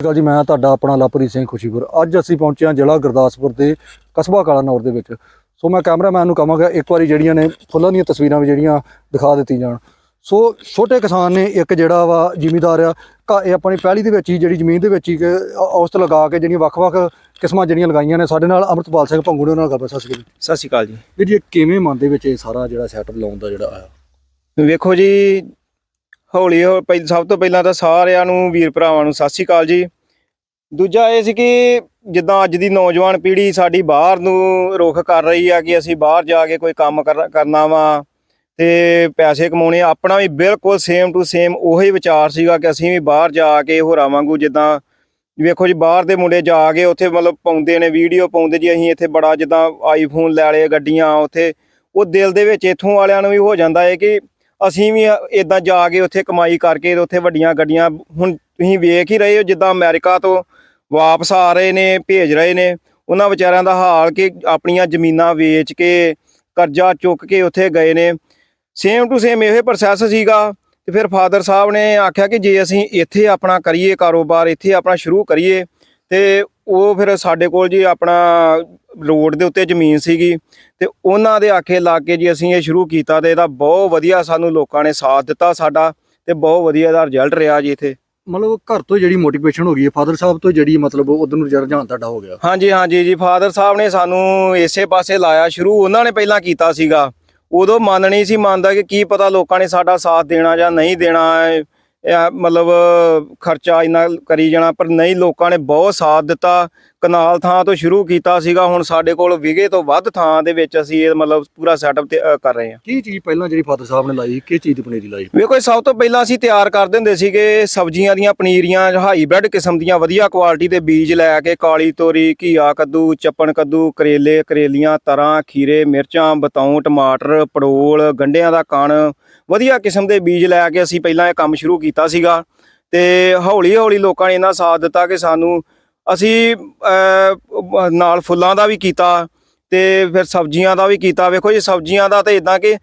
ਸਤਿ ਸ਼੍ਰੀ ਅਕਾਲ ਜੀ ਮੈਂ ਤੁਹਾਡਾ ਆਪਣਾ ਲਵਪ੍ਰੀਤ ਸਿੰਘ ਖੁਸ਼ੀਪੁਰ। ਅੱਜ ਅਸੀਂ ਪਹੁੰਚੇ ਹਾਂ ਜ਼ਿਲ੍ਹਾ ਗੁਰਦਾਸਪੁਰ ਦੇ ਕਸਬਾ ਕਾਲਾਨੌਰ ਦੇ ਵਿੱਚ। ਸੋ ਮੈਂ ਕੈਮਰਾਮੈਨ ਨੂੰ ਕਹਾਂਗਾ ਇੱਕ ਵਾਰੀ ਜਿਹੜੀਆਂ ਨੇ ਫੁੱਲਾਂ ਦੀਆਂ ਤਸਵੀਰਾਂ ਵੀ ਜਿਹੜੀਆਂ ਦਿਖਾ ਦਿੱਤੀ ਜਾਣ। ਸੋ ਛੋਟੇ ਕਿਸਾਨ ਨੇ ਇੱਕ ਜਿਹੜਾ ਵਾ ਜ਼ਿਮੀਦਾਰ ਆ ਘਾ- ਇਹ ਆਪਣੀ ਪਹਿਲੀ ਦੇ ਵਿੱਚ ਹੀ ਜਿਹੜੀ ਜ਼ਮੀਨ ਦੇ ਵਿੱਚ ਹੀ ਔਸਤ ਲਗਾ ਕੇ ਜਿਹੜੀਆਂ ਵੱਖ-ਵੱਖ ਕਿਸਮਾਂ ਜਿਹੜੀਆਂ ਲਗਾਈਆਂ ਨੇ ਸਾਡੇ ਨਾਲ ਅਮਰਤਪਾਲ ਸਿੰਘ ਭੰਗੂ ਨੇ ਉਹਨਾਂ ਨਾਲ ਗੱਲਬਾਤ। ਸਤਿ ਸ਼੍ਰੀ ਅਕਾਲ। ਸਤਿ ਸ਼੍ਰੀ ਅਕਾਲ ਜੀ। ਵੀਰ ਜੀ ਕਿਵੇਂ ਮਨ ਦੇ ਵਿੱਚ ਇਹ ਸਾਰਾ ਜਿਹੜਾ ਸੈਟਅਪ ਲਾਉਣ ਦਾ ਜਿਹੜਾ ਆਇਆ? ਵੇਖੋ ਜੀ ਹੌਲੀ ਹੌਲੀ ਪਹਿ- ਸਭ ਤੋਂ ਪਹਿਲਾਂ ਤਾਂ ਸਾਰਿਆਂ ਨੂੰ, ਵੀਰ ਭਰਾਵਾਂ ਨੂੰ ਸਤਿ ਸ਼੍ਰੀ ਅਕਾਲ ਜੀ। ਦੂਜਾ ਇਹ ਸੀ ਕਿ ਜਿੱਦਾਂ ਅੱਜ ਦੀ ਨੌਜਵਾਨ ਪੀੜ੍ਹੀ ਸਾਡੀ ਬਾਹਰ ਨੂੰ ਰੁਖ ਕਰ ਰਹੀ ਆ ਕਿ ਅਸੀਂ ਬਾਹਰ ਜਾ ਕੇ ਕੋਈ ਕੰਮ ਕਰ- ਕਰਨਾ ਵਾ ਤੇ ਪੈਸੇ ਕਮਾਉਣੇ ਆਪਣਾ ਵੀ ਬਿਲਕੁਲ ਸੇਮ ਟੂ ਸੇਮ ਉਹੀ ਵਿਚਾਰ ਸੀਗਾ ਕਿ ਅਸੀਂ ਵੀ ਬਾਹਰ ਜਾ ਕੇ ਹੋਰਾਂ ਵਾਂਗੂ ਜਿੱਦਾਂ ਵੇਖੋ ਜੀ, ਬਾਹਰ ਦੇ ਮੁੰਡੇ ਜਾ ਕੇ ਉੱਥੇ ਮਤਲਬ ਪਾਉਂਦੇ ਨੇ, ਵੀਡੀਓ ਪਾਉਂਦੇ ਜੀ, ਅਸੀਂ ਇੱਥੇ ਬੜਾ ਜਿੱਦਾਂ ਆਈਫੋਨ ਲੈ ਲਏ ਗੱਡੀਆਂ ਉੱਥੇ। ਉਹ ਦਿਲ ਦੇ ਵਿੱਚ ਇੱਥੋਂ ਵਾਲਿਆਂ ਨੂੰ ਵੀ ਹੋ ਜਾਂਦਾ ਹੈ ਕਿ ਅਸੀਂ ਵੀ ਇਦਾਂ ਜਾ ਕੇ ਉੱਥੇ ਕਮਾਈ ਕਰਕੇ ਤੇ ਉੱਥੇ ਵੱਡੀਆਂ ਗੱਡੀਆਂ ਹੁਣ ਤੁਸੀਂ ਵੇਖ ਹੀ ਰਹੇ ਹੋ ਜਿੱਦਾਂ ਅਮਰੀਕਾ ਤੋਂ ਵਾਪਸ ਆ ਰਹੇ ਨੇ, ਭੇਜ ਰਹੇ ਨੇ। ਉਹਨਾਂ ਵਿਚਾਰਿਆਂ ਦਾ ਹਾਲ ਕਿ ਆਪਣੀਆਂ ਜ਼ਮੀਨਾਂ ਵੇਚ ਕੇ, ਕਰਜ਼ਾ ਚੁੱਕ ਕੇ ਉੱਥੇ ਗਏ ਨੇ। ਸੇਮ ਟੂ ਸੇਮ ਇਹੋ ਪ੍ਰੋਸੈਸ ਸੀਗਾ। ਤੇ ਫਿਰ ਫਾਦਰ ਸਾਹਿਬ ਨੇ ਆਖਿਆ ਕਿ ਜੇ ਅਸੀਂ ਇੱਥੇ ਆਪਣਾ ਕਰੀਏ ਕਾਰੋਬਾਰ, ਇੱਥੇ ਆਪਣਾ ਸ਼ੁਰੂ ਕਰੀਏ ਤੇ ਉਹ ਫਿਰ ਸਾਡੇ ਕੋਲ ਜੀ ਆਪਣਾ ਰੋਡ ਦੇ ਉੱਤੇ ਜ਼ਮੀਨ ਸੀਗੀ ਤੇ ਉਹਨਾਂ ਦੇ ਆਖੇ ਲੱਗ ਕੇ ਜੀ ਅਸੀਂ ਇਹ ਸ਼ੁਰੂ ਕੀਤਾ ਤੇ ਇਹਦਾ ਬਹੁਤ ਵਧੀਆ ਸਾਨੂੰ ਲੋਕਾਂ ਨੇ ਸਾਥ ਦਿੱਤਾ ਸਾਡਾ ਤੇ ਬਹੁਤ ਵਧੀਆ ਇਹਦਾ ਰਿਜ਼ਲਟ ਰਿਹਾ ਜੀ ਇੱਥੇ। ਮਤਲਬ ਘਰ ਤੋਂ ਜਿਹੜੀ ਮੋਟੀਵੇਸ਼ਨ ਹੋ ਗਈ ਹੈ ਫਾਦਰ ਸਾਹਿਬ ਤੋਂ ਜਿਹੜੀ ਮਤਲਬ ਉਧਰ ਨੂੰ ਰੁਝਾਨ ਤੁਹਾਡਾ ਹੋ ਗਿਆ? ਹਾਂਜੀ ਹਾਂਜੀ ਜੀ ਫਾਦਰ ਸਾਹਿਬ ਨੇ ਸਾਨੂੰ ਇਸੇ ਪਾਸੇ ਲਾਇਆ ਸ਼ੁਰੂ ਉਹਨਾਂ ਨੇ ਪਹਿਲਾਂ ਕੀਤਾ ਸੀਗਾ। ਉਦੋਂ ਮਨ ਨਹੀਂ ਸੀ ਮੰਨਦਾ ਕਿ ਕੀ ਪਤਾ ਲੋਕਾਂ ਨੇ ਸਾਡਾ ਸਾਥ ਦੇਣਾ ਜਾਂ ਨਹੀਂ ਦੇਣਾ ਮਤਲਬ ਖਰਚਾ ਇੰਨਾ ਕਰੀ ਜਾਣਾ ਪਰ ਨਹੀਂ ਲੋਕਾਂ ਨੇ ਬਹੁਤ ਸਾਥ ਦਿੱਤਾ। ਕਨਾਲ ਥਾਂ ਤੋਂ ਸ਼ੁਰੂ ਕੀਤਾ ਸੀਗਾ ਹੁਣ ਸਾਡੇ ਕੋਲ ਵਿਗੇ ਤੋਂ ਵੱਧ ਥਾਂ ਦੇ ਵਿੱਚ ਅਸੀਂ ਇਹ ਮਤਲਬ ਪੂਰਾ ਸੈਟਅਪ ਤੇ ਅ, ਕਰ ਰਹੇ ਹਾਂ। ਕੀ ਚੀਜ਼ ਪਹਿਲਾਂ ਜਿਹੜੀ ਫਾਦਰ ਸਾਹਿਬ ਨੇ ਲਾਈ ਕਿਸ ਚੀਜ਼ ਦੀ ਪਨੀਰੀ ਲਾਈ? ਵੇਖੋ ਇਹ ਸਭ ਤੋਂ ਪਹਿਲਾਂ ਅਸੀਂ ਤਿਆਰ ਕਰ ਦਿੰਦੇ ਸੀਗੇ ਸਬਜ਼ੀਆਂ ਦੀਆਂ ਪਨੀਰੀਆਂ ਹਾਈਬ੍ਰਿਡ ਕਿਸਮ ਦੀਆਂ ਵਧੀਆ ਕੁਆਲਿਟੀ ਦੇ ਬੀਜ ਲੈ ਕੇ ਕਾਲੀ ਤੋਰੀ ਘੀਆ ਕੱਦੂ ਚੱਪਣ ਕੱਦੂ ਕਰੇਲੇ ਕਰੇਲੀਆਂ ਤਰਾਂ ਖੀਰੇ ਮਿਰਚਾਂ ਬਤਾਉ ਟਮਾਟਰ ਪੜੋਲ ਗੰਢਿਆਂ ਦਾ ਕਣ ਵਧੀਆ ਕਿਸਮ ਦੇ ਬੀਜ ਲੈ ਕੇ ਅਸੀਂ ਪਹਿਲਾਂ ਇਹ ਕੰਮ ਸ਼ੁਰੂ ਕੀਤਾ ਸੀਗਾ ਤੇ ਹੌਲੀ ਹੌਲੀ ਲੋਕਾਂ ਨੇ ਇਹਨਾਂ ਸਾਥ ਦਿੱਤਾ ਕਿ ਸਾਨੂੰ ਅਸੀਂ ਨਾਲ ਫੁੱਲਾਂ ਦਾ ਵੀ ਕੀਤਾ ਤੇ ਫਿਰ ਸਬਜ਼ੀਆਂ ਦਾ ਵੀ ਕੀਤਾ। ਵੇਖੋ ਜੀ, ਸਬਜ਼ੀਆਂ ਦਾ ਤਾਂ ਇਦਾਂ ਕਿ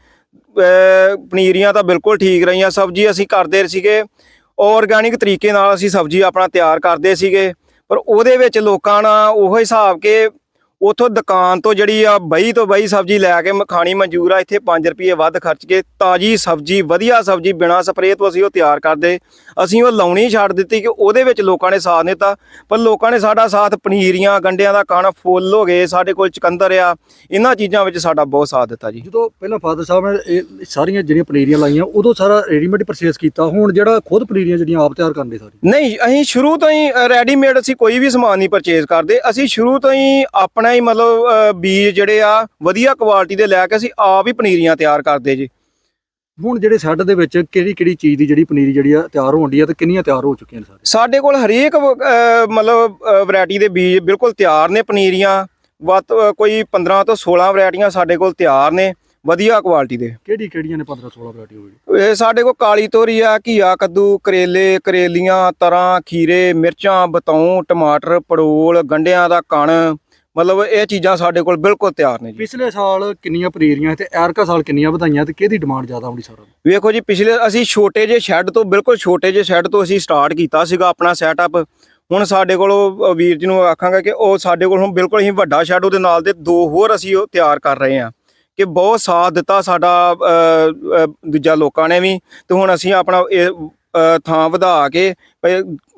ਪਨੀਰੀਆਂ ਤਾਂ ਬਿਲਕੁਲ ਠੀਕ ਰਹੀਆਂ। ਸਬਜ਼ੀ ਅਸੀਂ ਕਰਦੇ ਸੀਗੇ ਆਰਗੈਨਿਕ ਤਰੀਕੇ ਨਾਲ ਅਸੀਂ ਸਬਜ਼ੀ ਆਪਣਾ ਤਿਆਰ ਕਰਦੇ ਸੀਗੇ। ਪਰ ਉਹਦੇ ਵਿੱਚ ਲੋਕਾਂ ਨਾਲ ਉਹ ਹਿਸਾਬ ਕਿ ਉਥੋਂ ਦੁਕਾਨ ਤੋਂ ਜਿਹੜੀ ਆ ਬਈ ਤੋਂ ਬਈ ਸਬਜ਼ੀ ਲੈ ਕੇ ਖਾਣੀ ਮਨਜ਼ੂਰ ਆ ਇੱਥੇ 5 ਰੁਪਏ ਵੱਧ ਖਰਚ ਕੇ ਤਾਜੀ ਸਬਜ਼ੀ ਵਧੀਆ ਸਬਜ਼ੀ ਬਿਨਾ ਸਪਰੇਅ ਤੋਂ ਅਸੀਂ ਉਹ ਤਿਆਰ ਕਰਦੇ। ਅਸੀਂ ਉਹ ਲਾਉਣੀ ਛੱਡ ਦਿੱਤੀ ਕਿ ਉਹਦੇ ਵਿੱਚ ਲੋਕਾਂ ਨੇ ਸਾਥ ਦਿੱਤਾ ਪਰ ਲੋਕਾਂ ਨੇ ਸਾਡਾ ਸਾਥ ਪਨੀਰੀਆਂ ਗੰਡਿਆਂ ਦਾ ਕਣ ਫੁੱਲ ਹੋ ਗਏ ਸਾਡੇ ਕੋਲ ਚਕੰਦਰ ਆ ਇਹਨਾਂ ਚੀਜ਼ਾਂ ਵਿੱਚ ਸਾਡਾ ਬਹੁਤ ਸਾਥ ਦਿੱਤਾ ਜੀ। ਜਦੋਂ ਪਹਿਲਾਂ ਫਾਦਰ ਸਾਹਿਬ ਨੇ ਇਹ ਸਾਰੀਆਂ ਜਿਹੜੀਆਂ ਪਨੀਰੀਆਂ ਲਾਈਆਂ ਉਦੋਂ ਸਾਰਾ ਰੈਡੀਮੇਡ ਪਰਚੇਸ ਕੀਤਾ ਹੁਣ ਜਿਹੜਾ ਖੁਦ ਪਨੀਰੀਆਂ ਜਿਹੜੀਆਂ ਆਪ ਤਿਆਰ ਕਰਦੇ ਸਾਰੀ। ਨਹੀਂ ਅਸੀਂ ਸ਼ੁਰੂ ਤੋਂ ਹੀ ਰੈਡੀਮੇਡ ਅਸੀਂ ਕੋਈ ਵੀ ਸਮਾਨ ਨਹੀਂ ਪਰਚੇਜ਼ ਕਰਦੇ ਅਸੀਂ ਸ਼ੁਰੂ ਤੋਂ ਹੀ ਆਪਣਾ ਹੀ ਮਤਲਬ ਅ, ਬੀਜ ਜਿਹੜੇ ਆ ਵਧੀਆ ਕੁਆਲਿਟੀ ਦੇ ਲੈ ਕੇ ਅਸੀਂ ਆਪ ਹੀ ਪਨੀਰੀਆਂ ਤਿਆਰ ਕਰਦੇ ਜੀ। ਹੁਣ ਜਿਹੜੇ ਸੈੱਟ ਦੇ ਵਿੱਚ ਕਿਹੜੀ ਕਿਹੜੀ ਚੀਜ਼ ਦੀ ਜਿਹੜੀ ਪਨੀਰੀ ਜਿਹੜੀ ਆ ਤਿਆਰ ਹੋਣ ਦੀ ਆ ਤੇ ਕਿੰਨੀਆਂ ਤਿਆਰ ਹੋ ਚੁੱਕੀਆਂ ਨੇ ਸਾਰੇ ਸਾਡੇ ਕੋਲ ਹਰੇਕ ਵ- ਅ, ਮਤਲਬ ਵੈਰਾਈਟੀ ਦੇ ਬੀਜ ਬਿਲਕੁਲ ਤਿਆਰ ਨੇ ਪਨੀਰੀਆਂ। ਵੱਧ ਅ, ਕੋਈ 15 ਤੋਂ 16 ਵੈਰਾਈਟੀਆਂ ਸਾਡੇ ਕੋਲ ਤਿਆਰ ਨੇ ਵਧੀਆ ਕੁਆਲਿਟੀ ਦੇ। ਕਿਹੜੀ ਕਿਹੜੀਆਂ ਨੇ 15 16 ਵੈਰਾਈਟੀ ਹੋਈ? ਇਹ ਸਾਡੇ ਕੋਲ ਕਾਲੀ ਤੋਰੀ ਆ ਘੀਆ ਕੱਦੂ ਕਰੇਲੇ ਕਰੇਲੀਆਂ ਤਰਾਂ ਖੀਰੇ ਮਿਰਚਾਂ ਬਤਾਉ ਟਮਾਟਰ ਪੜੋਲ ਗੰਢਿਆਂ ਦਾ ਕਣ ਮਤਲਬ ਇਹ ਚੀਜ਼ਾਂ ਸਾਡੇ ਕੋਲ ਬਿਲਕੁਲ ਤਿਆਰ ਨੇ ਜੀ। ਪਿਛਲੇ ਸਾਲ ਕਿੰਨੀਆਂ ਪਨੀਰੀਆਂ ਤੇ ਐਰਕਾ ਸਾਲ ਕਿੰਨੀਆਂ ਵਧਾਈਆਂ ਤੇ ਕਿਹਦੀ ਡਿਮਾਂਡ ਜ਼ਿਆਦਾ ਆਉਂਦੀ ਸਾਰਾ ਵੇਖੋ ਜੀ ਪਿਛਲੇ ਅਸੀਂ ਛੋਟੇ ਜਿਹੇ ਸ਼ੈੱਡ ਤੋਂ ਬਿਲਕੁਲ ਛੋਟੇ ਜਿਹੇ ਸ਼ੈੱਡ ਤੋਂ ਅਸੀਂ ਸਟਾਰਟ ਕੀਤਾ ਸੀਗਾ ਆਪਣਾ ਸੈਟਅਪ ਹੁਣ ਸਾਡੇ ਕੋਲ ਵੀਰ ਜੀ ਨੂੰ ਆਖਾਂਗਾ ਕਿ ਉਹ ਸਾਡੇ ਕੋਲ ਹੁਣ ਬਿਲਕੁਲ ਹੀ ਵੱਡਾ ਸ਼ੈੱਡ ਉਹਦੇ ਨਾਲ ਦੇ ਦੋ ਹੋਰ ਅਸੀਂ ਉਹ ਤਿਆਰ ਕਰ ਰਹੇ ਹਾਂ। ਕਿ ਬਹੁਤ ਸਾਥ ਦਿੱਤਾ ਸਾਡਾ ਦੂਜਾ ਲੋਕਾਂ ਨੇ ਵੀ। ਤੇ ਹੁਣ ਅਸੀਂ ਆਪਣਾ ਇਹ ਥਾਂ ਵਧਾ ਕੇ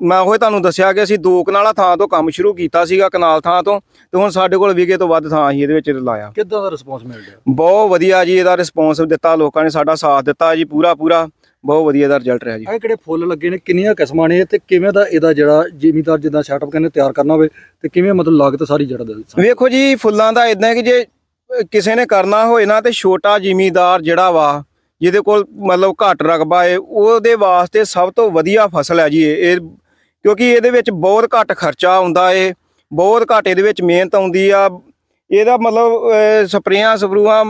ਮੈਂ ਉਹ ਤੁਹਾਨੂੰ ਦੱਸਿਆ ਕਿ ਅਸੀਂ ਦੋ ਕਨਾਲਾ ਥਾਂ ਤੋਂ ਕੰਮ ਸ਼ੁਰੂ ਕੀਤਾ ਸੀਗਾ ਕਨਾਲ ਥਾਂ ਤੋਂ ਤੇ ਹੁਣ ਸਾਡੇ ਕੋਲ ਵਿਗੇ ਤੋਂ ਵੱਧ ਥਾਂ ਅਸੀਂ ਇਹਦੇ ਵਿੱਚ ਲਾਇਆ। ਕਿੱਦਾਂ ਦਾ ਰਿਸਪੌਂਸ ਮਿਲ ਰਿਹਾ? ਬਹੁਤ ਵਧੀਆ ਜੀ ਇਹਦਾ ਰਿਸਪੌਂਸ ਦਿੱਤਾ ਲੋਕਾਂ ਨੇ ਸਾਡਾ ਸਾਥ ਦਿੱਤਾ ਜੀ ਪੂਰਾ ਪੂਰਾ ਬਹੁਤ ਵਧੀਆ ਦਾ ਰਿਜ਼ਲਟ ਰਿਹਾ ਜੀ। ਇਹ ਕਿਹੜੇ ਫੁੱਲ ਲੱਗੇ ਨੇ ਕਿੰਨੀਆਂ ਕਿਸਮਾਂ ਨੇ ਤੇ ਕਿਵੇਂ ਦਾ ਇਹਦਾ ਜਿਹੜਾ ਜ਼ਿਮੀਦਾਰ ਜਿੱਦਾਂ ਸੈਟਅਪ ਕਹਿੰਦੇ ਤਿਆਰ ਕਰਨਾ ਹੋਵੇ ਤੇ ਕਿਵੇਂ ਮਤਲਬ ਲਾਗਤ ਸਾਰੀ ਜੜਾ ਦੇ ਵੇਖੋ ਜੀ ਫੁੱਲਾਂ ਦਾ ਇਦਾਂ ਕਿ ਜੇ ਕਿਸੇ ਨੇ ਕਰਨਾ ਹੋਏ ਨਾ ਤੇ ਛੋਟਾ ਜ਼ਿਮੀਦਾਰ ਜਿਹੜਾ ਵਾ ਜਿਹਦੇ ਕੋਲ ਮਤਲਬ ਘੱਟ ਰਕਬਾ ਹੈ ਉਹਦੇ ਵਾਸਤੇ ਸਭ ਤੋਂ ਵਧੀਆ ਫਸਲ ਹੈ ਜੀ ਇਹ। ਇਹ- ਕਿਉਂਕਿ ਇਹਦੇ ਵਿੱਚ ਬਹੁਤ ਘੱਟ ਖਰਚਾ ਆਉਂਦਾ ਏ, ਬਹੁਤ ਘੱਟ ਇਹਦੇ ਵਿੱਚ ਮਿਹਨਤ ਆਉਂਦੀ ਆ। ਇਹਦਾ ਮਤਲਬ ਸਪਰੇਆਂ, ਸਪਰੂਆਂ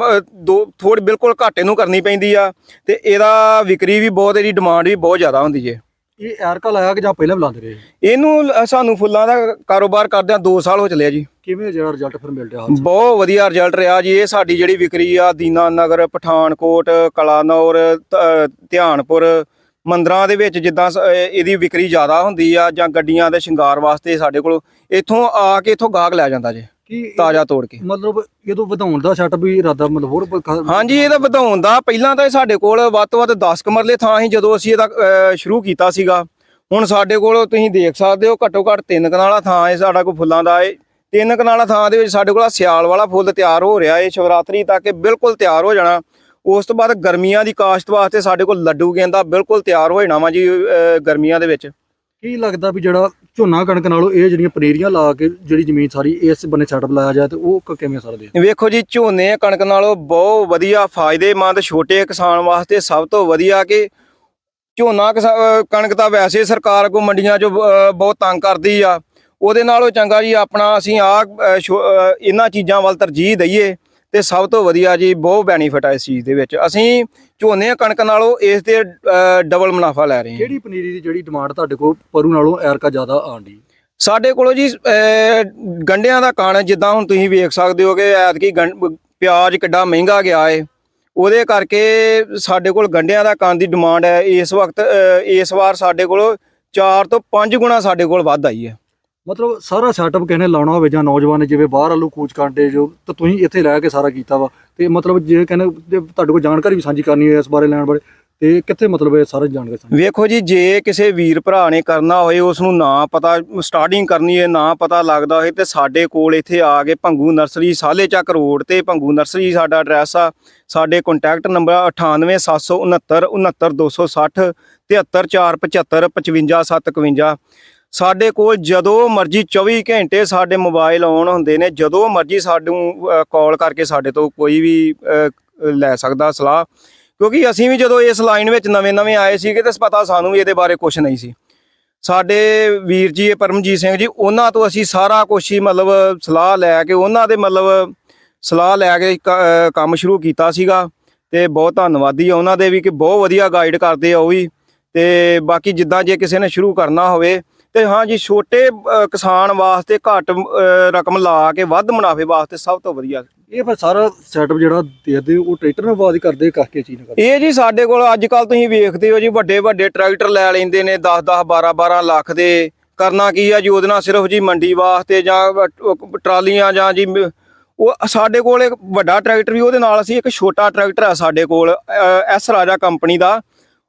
ਦੋ ਥੋੜੀ ਬਿਲਕੁਲ ਘੱਟ ਇਹਨੂੰ ਕਰਨੀ ਪੈਂਦੀ ਆ ਤੇ ਇਹਦਾ ਵਿਕਰੀ ਵੀ ਬਹੁਤ, ਇਹਦੀ ਡਿਮਾਂਡ ਵੀ ਬਹੁਤ ਜ਼ਿਆਦਾ ਹੁੰਦੀ ਜੇ ਇਹ ਐਰਕਾ ਲਾਇਆ ਕਿ ਜਾਂ ਪਹਿਲਾਂ ਬੁਲਾਉਂਦੇ ਰਹੇ? ਇਹਨੂੰ ਲ- ਸਾਨੂੰ ਫੁੱਲਾਂ ਦਾ ਕਾਰੋਬਾਰ ਕਰਦਿਆਂ 2 ਸਾਲ ਹੋ ਚੱਲਿਆ ਜੀ। ਕਿਵੇਂ ਜਿਹੜਾ ਰਿਜ਼ਲਟ ਫਿਰ ਮਿਲ ਰਿਹਾ ਹਾਲ ਬਹੁਤ ਵਧੀਆ ਰਿਜ਼ਲਟ ਰਿਹਾ ਜੀ। ਇਹ ਸਾਡੀ ਜਿਹੜੀ ਵਿਕਰੀ ਆ ਦੀਨਾ ਨਗਰ ਪਠਾਨਕੋਟ ਕਲਾਨੌਰ ਧ- ਧਿਆਨਪੁਰ ਮੰਦਰਾਂ ਦੇ ਵਿੱਚ ਜਿੱਦਾਂ ਸ- ਇਹਦੀ ਵਿਕਰੀ ਜ਼ਿਆਦਾ ਹੁੰਦੀ ਆ ਜਾਂ ਗੱਡੀਆਂ ਦੇ ਸ਼ਿੰਗਾਰ ਵਾਸਤੇ ਸਾਡੇ ਕੋਲ ਇੱਥੋਂ ਆ ਕੇ ਇੱਥੋਂ ਗਾਹਕ ਲੈ ਜਾਂਦਾ ਜੇ। ਕੀ ਤਾਜ਼ਾ ਤੋੜ ਕੇ। ਮਤਲਬ ਇਹਦੋਂ ਵਧਾਉਣ ਦਾ ਸੈਟਅਪ ਵੀ ਇਰਾਦਾ ਮਤਲਬ ਹੋਰ ਬ- ਹਾਂਜੀ ਇਹਦਾ ਵਧਾਉਣ ਦਾ। ਪਹਿਲਾਂ ਤਾਂ ਇਹ ਸਾਡੇ ਕੋਲ ਵੱਧ ਤੋਂ ਵੱਧ 10 ਕਮਰਲੇ ਥਾਂ ਸੀ ਜਦੋਂ ਅਸੀਂ ਇਹਦਾ ਅਹ, ਸ਼ੁਰੂ ਕੀਤਾ ਸੀਗਾ। ਹੁਣ ਸਾਡੇ ਕੋਲ ਤੁਸੀਂ ਦੇਖ ਸਕਦੇ ਹੋ ਘੱਟੋ ਘੱਟ ਤਿੰਨ ਕਨਾਲਾ ਥਾਂ ਹੈ ਸਾਡਾ ਕੋਲ ਫੁੱਲਾਂ ਦਾ ਇਹ ਤਿੰਨ ਕਨਾਲਾ ਥਾਂ ਦੇ ਵਿੱਚ ਸਾਡੇ ਕੋਲ ਆਹ ਸਿਆਲ ਵਾਲਾ ਫੁੱਲ ਤਿਆਰ ਹੋ ਰਿਹਾ ਹੈ ਸ਼ਿਵਰਾਤਰੀ ਤੱਕ ਇਹ ਬਿਲਕੁਲ ਤਿਆਰ ਹੋ ਜਾਣਾ। ਉਸ ਤੋਂ ਬਾਅਦ ਗਰਮੀਆਂ ਦੀ ਕਾਸ਼ਤ ਵਾਸਤੇ ਸਾਡੇ ਕੋਲ ਲੱਡੂ ਗੇਂਦਾ ਬਿਲਕੁਲ ਤਿਆਰ ਹੋ ਜਾਣਾ ਵਾ ਜੀ ਅਹ, ਗਰਮੀਆਂ ਦੇ ਵਿੱਚ। ਕੀ ਲੱਗਦਾ ਵੀ ਜਿਹੜਾ ਝੋਨਾ ਕਣਕ ਨਾਲੋਂ ਇਹ ਜਿਹੜੀਆਂ ਪਨੀਰੀਆਂ ਲਾ ਕੇ ਜਿਹੜੀ ਜ਼ਮੀਨ ਸਾਰੀ ਇਸ ਬੰਨੇ ਸੈਟਅਪ ਲਾਇਆ ਜਾਏ ਤੇ ਉਹ ਕ- ਕਿਵੇਂ ਸਰਦੇ ਵੇਖੋ ਜੀ ਝੋਨੇ ਕਣਕ ਨਾਲੋਂ ਬਹੁਤ ਵਧੀਆ ਫਾਇਦੇਮੰਦ ਛੋਟੇ ਕਿਸਾਨ ਵਾਸਤੇ ਸਭ ਤੋਂ ਵਧੀਆ ਕਿ ਝੋਨਾ ਕਿਸਾ- ਅਹ ਕਣਕ ਤਾਂ ਵੈਸੇ ਸਰਕਾਰ ਕੋ ਮੰਡੀਆਂ 'ਚੋਂ ਅਹ, ਬਹੁਤ ਤੰਗ ਕਰਦੀ ਆ। ਉਹਦੇ ਨਾਲੋਂ ਚੰਗਾ ਜੀ ਆਪਣਾ ਅਸੀਂ ਆ ਇਹਨਾਂ ਚੀਜ਼ਾਂ ਵੱਲ ਤਰਜੀਹ ਦਈਏ। ਤੇ ਸਭ ਤੋਂ ਵਧੀਆ ਜੀ ਬਹੁਤ ਬੈਨੀਫਿਟ ਆ ਇਸ ਚੀਜ਼ ਦੇ ਵਿੱਚ। ਅਸੀਂ ਝੋਨੇ ਕਣਕ ਨਾਲੋਂ ਇਸ ਤੇ ਡਬਲ ਮੁਨਾਫਾ ਲੈ ਰਹੇ ਹਾਂ। ਕਿਹੜੀ ਪਨੀਰੀ ਦੀ ਜਿਹੜੀ ਡਿਮਾਂਡ ਤੁਹਾਡੇ ਕੋਲ ਪਰੂ ਨਾਲੋਂ ਐਰਕਾ ਜ਼ਿਆਦਾ ਆਂਦੀ ਸਾਡੇ ਕੋਲੋਂ ਜੀ ਗੰਢਿਆਂ ਦਾ ਕਣ ਜਿੱਦਾਂ ਹੁਣ ਤੁਸੀਂ ਵੇਖ ਸਕਦੇ ਹੋ ਕਿ ਐਤਕੀ ਪਿਆਜ਼ ਕਿੱਡਾ ਮਹਿੰਗਾ ਗਿਆ ਏ। ਉਹਦੇ ਕਰਕੇ ਸਾਡੇ ਕੋਲ ਗੰਢਿਆਂ ਦਾ ਕਣ ਦੀ ਡਿਮਾਂਡ ਹੈ। ਇਸ ਵਕਤ ਇਸ ਵਾਰ ਸਾਡੇ ਕੋਲ 4 ਤੋਂ 5 ਗੁਣਾ ਸਾਡੇ ਕੋਲ ਵੱਧ ਆਈ ਹੈ। ਮਤਲਬ ਸਾਰਾ ਸੈਟਅਪ ਕਿਸੇ ਨੇ ਲਾਉਣਾ ਹੋਵੇ ਜਾਂ ਨੌਜਵਾਨ ਨੇ ਜਿਵੇਂ ਬਾਹਰ ਵੱਲੋਂ ਕੂਚ ਕਾਂਡੇ ਜੋ, ਤਾਂ ਤੁਸੀਂ ਇੱਥੇ ਲੈ ਕੇ ਸਾਰਾ ਕੀਤਾ ਵਾ। ਤੇ ਮਤਲਬ ਜੇ ਕਹਿੰਦੇ ਜੇ ਤੁਹਾਡੇ ਕੋਲ ਜਾਣਕਾਰੀ ਵੀ ਸਾਂਝੀ ਕਰਨੀ ਹੈ ਇਸ ਬਾਰੇ ਲੈਣ ਬਾਰੇ, ਤੇ ਕਿੱਥੇ ਮਤਲਬ ਇਹ ਸਾਰੀ ਜਾਣਕਾਰੀ ਵੇਖੋ ਜੀ, ਜੇ ਕਿਸੇ ਵੀਰ ਭਰਾ ਨੇ ਕਰਨਾ ਹੋਏ ਉਸ ਨੂੰ ਨਾ ਪਤਾ ਸਟਾਰਟਿੰਗ ਕਰਨੀ ਹੈ ਨਾ ਪਤਾ ਲੱਗਦਾ ਹੋਏ, ਤੇ ਸਾਡੇ ਕੋਲ ਇੱਥੇ ਆ ਕੇ ਭੰਗੂ ਨਰਸਰੀ ਸਾਲੇ ਚੱਕ ਰੋਡ ਤੇ ਭੰਗੂ ਨਰਸਰੀ ਸਾਡਾ ਐਡਰੈਸ ਆ। ਸਾਡੇ ਕੰਟੈਕਟ ਨੰਬਰ 98769 69260 73475 55751 ਸਾਡੇ ਕੋਲ ਜਦੋਂ ਮਰਜ਼ੀ 24 ਘੰਟੇ ਸਾਡੇ ਮੋਬਾਈਲ ਆਨ ਹੁੰਦੇ ਨੇ, ਜਦੋਂ ਮਰਜ਼ੀ ਸਾਨੂੰ ਕਾਲ ਕਰਕੇ ਸਾਡੇ ਤੋਂ ਕੋਈ ਵੀ ਲੈ ਸਕਦਾ ਸਲਾਹ। ਕਿਉਂਕਿ ਅਸੀਂ ਵੀ ਜਦੋਂ ਇਸ ਲਾਈਨ ਵਿੱਚ ਨਵੇਂ-ਨਵੇਂ ਆਏ ਸੀਗੇ ਤੇ ਪਤਾ ਸਾਨੂੰ ਵੀ ਇਹਦੇ ਬਾਰੇ ਕੁਝ ਨਹੀਂ ਸੀ। ਸਾਡੇ ਵੀਰ ਜੀ ਪਰਮਜੀਤ ਸਿੰਘ ਜੀ, ਉਹਨਾਂ ਤੋਂ ਅਸੀਂ ਸਾਰਾ ਕੁਝ ਹੀ ਮਤਲਬ ਸਲਾਹ ਲੈ ਕੇ, ਉਹਨਾਂ ਦੇ ਮਤਲਬ ਸਲਾਹ ਲੈ ਕੇ ਕੰਮ ਸ਼ੁਰੂ ਕੀਤਾ ਸੀਗਾ। ਤੇ ਬਹੁਤ ਧੰਨਵਾਦੀ ਆ ਉਹਨਾਂ ਦੇ ਵੀ ਕਿ ਬਹੁਤ ਵਧੀਆ ਗਾਈਡ ਕਰਦੇ ਆ ਉਹ ਵੀ। ਤੇ ਬਾਕੀ ਜਿੱਦਾਂ ਜੇ ਕਿਸੇ ਨੇ ਸ਼ੁਰੂ ਕਰਨਾ ਹੋਵੇ ਤੇ ਹਾਂ ਜੀ ਛੋਟੇ ਕਿਸਾਨ ਵਾਸਤੇ ਘੱਟ ਰਕਮ ਲਾ ਕੇ ਵੱਧ ਮੁਨਾਫੇ ਵਾਸਤੇ ਸਭ ਤੋਂ ਵਧੀਆ। ਇਹ ਫਿਰ ਸਾਰਾ ਸੈਟਅਪ ਜਿਹੜਾ ਦੇਖਦੇ ਉਹ ਟਰੈਕਟਰ ਨਾਲ ਬਾਦ ਕਰਦੇ ਕਰਕੇ ਚੀਜ਼ ਕਰਦੇ ਇਹ ਜੀ ਸਾਡੇ ਕੋਲ ਅੱਜ ਕੱਲ ਤੁਸੀਂ ਵੇਖਦੇ ਹੋ ਜੀ ਵੱਡੇ ਵੱਡੇ ਟਰੈਕਟਰ ਲੈ ਲੈਂਦੇ ਨੇ 10 10 12 12 ਲੱਖ ਦੇ। ਕਰਨਾ ਕੀ ਆ ਜੀ ਉਹਦੇ ਨਾਲ ਸਿਰਫ ਜੀ ਮੰਡੀ ਵਾਸਤੇ ਜਾਂ ਟਰਾਲੀਆਂ ਜਾਂ ਜੀ ਉਹ ਸਾਡੇ ਕੋਲ ਇੱਕ ਵੱਡਾ ਟਰੈਕਟਰ ਵੀ ਉਹਦੇ ਨਾਲ ਅਸੀਂ ਇੱਕ ਛੋਟਾ ਟਰੈਕਟਰ ਆ ਸਾਡੇ ਕੋਲ ਐਸ ਰਾਜਾ ਕੰਪਨੀ ਦਾ।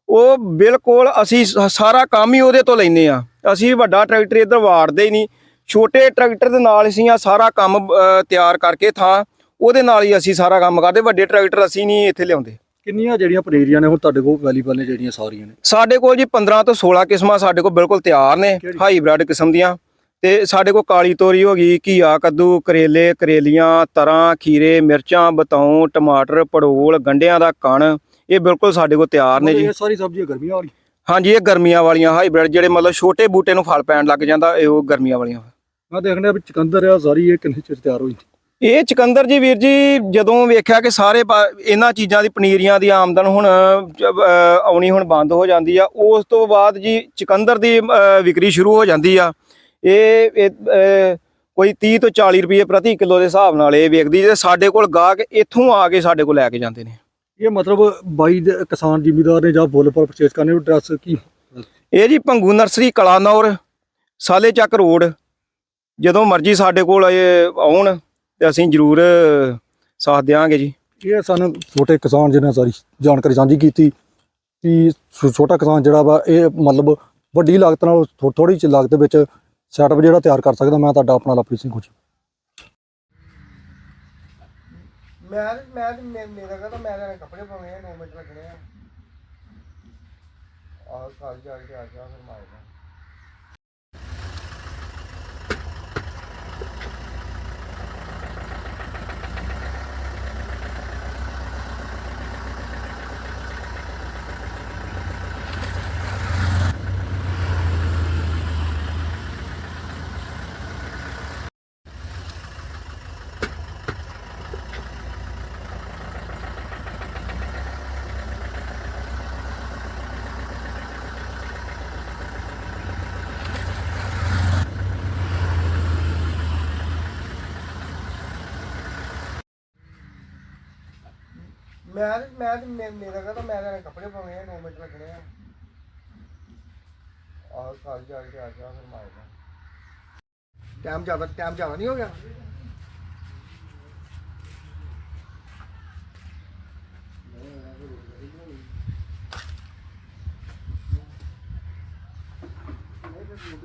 ਉਹ ਬਿਲਕੁਲ ਅਸੀਂ ਸ- ਸਾਰਾ ਕੰਮ ਹੀ ਉਹਦੇ ਤੋਂ ਲੈਨੇ ਆ ਅਸੀਂ ਵੱਡਾ ਟਰੈਕਟਰ ਇੱਧਰ ਵਾੜਦੇ ਹੀ ਨਹੀਂ। ਛੋਟੇ ਟਰੈਕਟਰ ਦੇ ਨਾਲ ਅਸੀਂ ਆ ਸਾਰਾ ਕੰਮ ਅ, ਤਿਆਰ ਕਰਕੇ ਥਾਂ ਉਹਦੇ ਨਾਲ ਹੀ ਅਸੀਂ ਸਾਰਾ ਕੰਮ ਕਰਦੇ। ਵੱਡੇ ਟਰੈਕਟਰ ਅਸੀਂ ਨਹੀਂ ਇੱਥੇ ਲਿਆਉਂਦੇ। ਕਿੰਨੀਆਂ ਜਿਹੜੀਆਂ ਪਨੀਰੀਆਂ ਨੇ ਹੁਣ ਤੁਹਾਡੇ ਕੋਲ ਅਵੇਲੇਬਲ ਨੇ ਜਿਹੜੀਆਂ ਸਾਰੀਆਂ ਨੇ? ਸਾਡੇ ਕੋਲ ਜੀ 15 ਤੋਂ 16 ਕਿਸਮਾਂ ਸਾਡੇ ਕੋਲ ਬਿਲਕੁਲ ਤਿਆਰ ਨੇ ਕਿਹੜੀ? ਹਾਈਬ੍ਰਿਡ ਕਿਸਮ ਦੀਆਂ। ਤੇ ਸਾਡੇ ਕੋਲ ਕਾਲੀ ਤੋਰੀ ਹੋ ਗਈ ਘੀਆ ਕੱਦੂ ਕਰੇਲੇ ਕਰੇਲੀਆਂ ਤਰਾਂ ਖੀਰੇ ਮਿਰਚਾਂ ਬਤਾਉ ਟਮਾਟਰ ਪੜੋਲ ਗੰਢਿਆਂ ਦਾ ਕਣ ਇਹ ਬਿਲਕੁਲ ਸਾਡੇ ਕੋਲ ਤਿਆਰ ਨੇ ਜੀ। ਇਹ ਸਾਰੀ ਸਬਜ਼ੀਆਂ ਗਰਮੀਆਂ ਵਾਲੀ? ਹਾਂਜੀ ਇਹ ਗਰਮੀਆਂ ਵਾਲੀਆਂ ਹਾਈਬ੍ਰਿਡ ਜਿਹੜੇ ਮਤਲਬ ਛੋਟੇ ਬੂਟੇ ਨੂੰ ਫਲ ਪੈਣ ਲੱਗ ਜਾਂਦਾ ਇਹ ਉਹ ਗਰਮੀਆਂ ਵਾਲੀਆਂ। ਮੈਂ ਦੇਖਣਾ ਵੀ ਚਕੰਦਰ ਆ ਸਾਰੀ ਇਹ ਕਿੰਨੇ ਚਿਰ ਤਿਆਰ ਹੋਈ? ਇਹ ਚਕੰਦਰ ਜੀ ਵੀਰ ਜੀ ਜਦੋਂ ਵੇਖਿਆ ਕਿ ਸਾਰੇ ਇਹਨਾਂ ਚੀਜ਼ਾਂ ਦੀ ਪਨੀਰੀਆਂ ਦੀ ਆਮਦਨ ਹੁਣ ਆਉਣੀ ਹੁਣ ਬੰਦ ਹੋ ਜਾਂਦੀ ਆ ਉਸ ਤੋਂ ਬਾਅਦ ਜੀ ਚਕੰਦਰ ਦੀ ਵਿਕਰੀ ਸ਼ੁਰੂ ਹੋ ਜਾਂਦੀ ਆ। ਇਹ ਕੋਈ 30 ਤੋਂ 40 ਰੁਪਏ ਪ੍ਰਤੀ ਕਿਲੋ ਦੇ ਹਿਸਾਬ ਨਾਲ ਇਹ ਵੇਚਦੀ ਤੇ ਸਾਡੇ ਕੋਲ ਗਾਹਕ ਇੱਥੋਂ ਆ ਕੇ ਸਾਡੇ ਕੋਲ ਲੈ ਕੇ ਜਾਂਦੇ ਨੇ। ਇਹ ਮਤਲਬ ਬਾਈ ਦੇ ਕਿਸਾਨ ਜ਼ਿਮੀਦਾਰ ਨੇ ਜਾਂ ਫੁੱਲ ਪਰ ਪਰਚੇਸ ਕਰਨੇ ਉਹ ਡਰੈਸ ਕੀ? ਇਹ ਜੀ ਭੰਗੂ ਨਰਸਰੀ ਕਲਾਨੌਰ ਸਾਲੇ ਚੱਕ ਰੋਡ। ਜਦੋਂ ਮਰਜ਼ੀ ਸਾਡੇ ਕੋਲ ਇਹ ਆਉਣ ਤੇ ਅਸੀਂ ਜ਼ਰੂਰ ਸਾਥ ਦਿਆਂਗੇ ਜੀ। ਇਹ ਸਾਨੂੰ ਛੋਟੇ ਕਿਸਾਨ ਜਿਹਨਾਂ ਸਾਰੀ ਜਾਣਕਾਰੀ ਸਾਂਝੀ ਕੀਤੀ ਕਿ ਛੋ- ਛੋਟਾ ਕਿਸਾਨ ਜਿਹੜਾ ਵਾ ਇਹ ਮਤਲਬ ਵੱਡੀ ਲਾਗਤ ਨਾਲ ਥੋੜੀ ਜਿਹੀ ਲਾਗਤ ਵਿੱਚ ਸੈਟਅਪ ਜਿਹੜਾ ਤਿਆਰ ਕਰ ਸਕਦਾ। ਮੈਂ ਤੁਹਾਡਾ ਆਪਣਾ ਲਵਪ੍ਰੀਤ ਸਿੰਘ ਖੁਸ਼ੀ ਮੈਂ ਮੈਂ ਤੇ ਮੇ- ਮੇਰਾ ਕਹਿੰਦਾ ਮੈਂ ਤਾਂ ਕੱਪੜੇ ਪਾਉਣੇ ਆ 9 ਮਿੰਟ ਲੱਗਣੇ ਆ। ਆਹ ਕਾਲ ਜਾ ਕੇ ਆ ਜਾ ਫਿਰ ਮਾਰਦਾ ਮੈਂ ਤੇ ਮੈਂ ਤੇ ਮੇ- ਮੇਰਾ ਕਹਿੰਦਾ ਮੈਂ ਤਾਂ ਕੱਪੜੇ ਪਾਉਣੇ ਆ 9 ਮਿੰਟ ਲੱਗਣੇ ਆ। ਆਹ ਕਾਲ ਜਾ ਕੇ ਆ ਜਾ ਫਿਰ ਮਾਰਦਾ ਟਾਈਮ ਜ਼ਿਆਦਾ ਟਾਈਮ ਜ਼ਿਆਦਾ ਨਹੀਂ ਹੋ ਗਿਆ? ਤੁਸੀਂ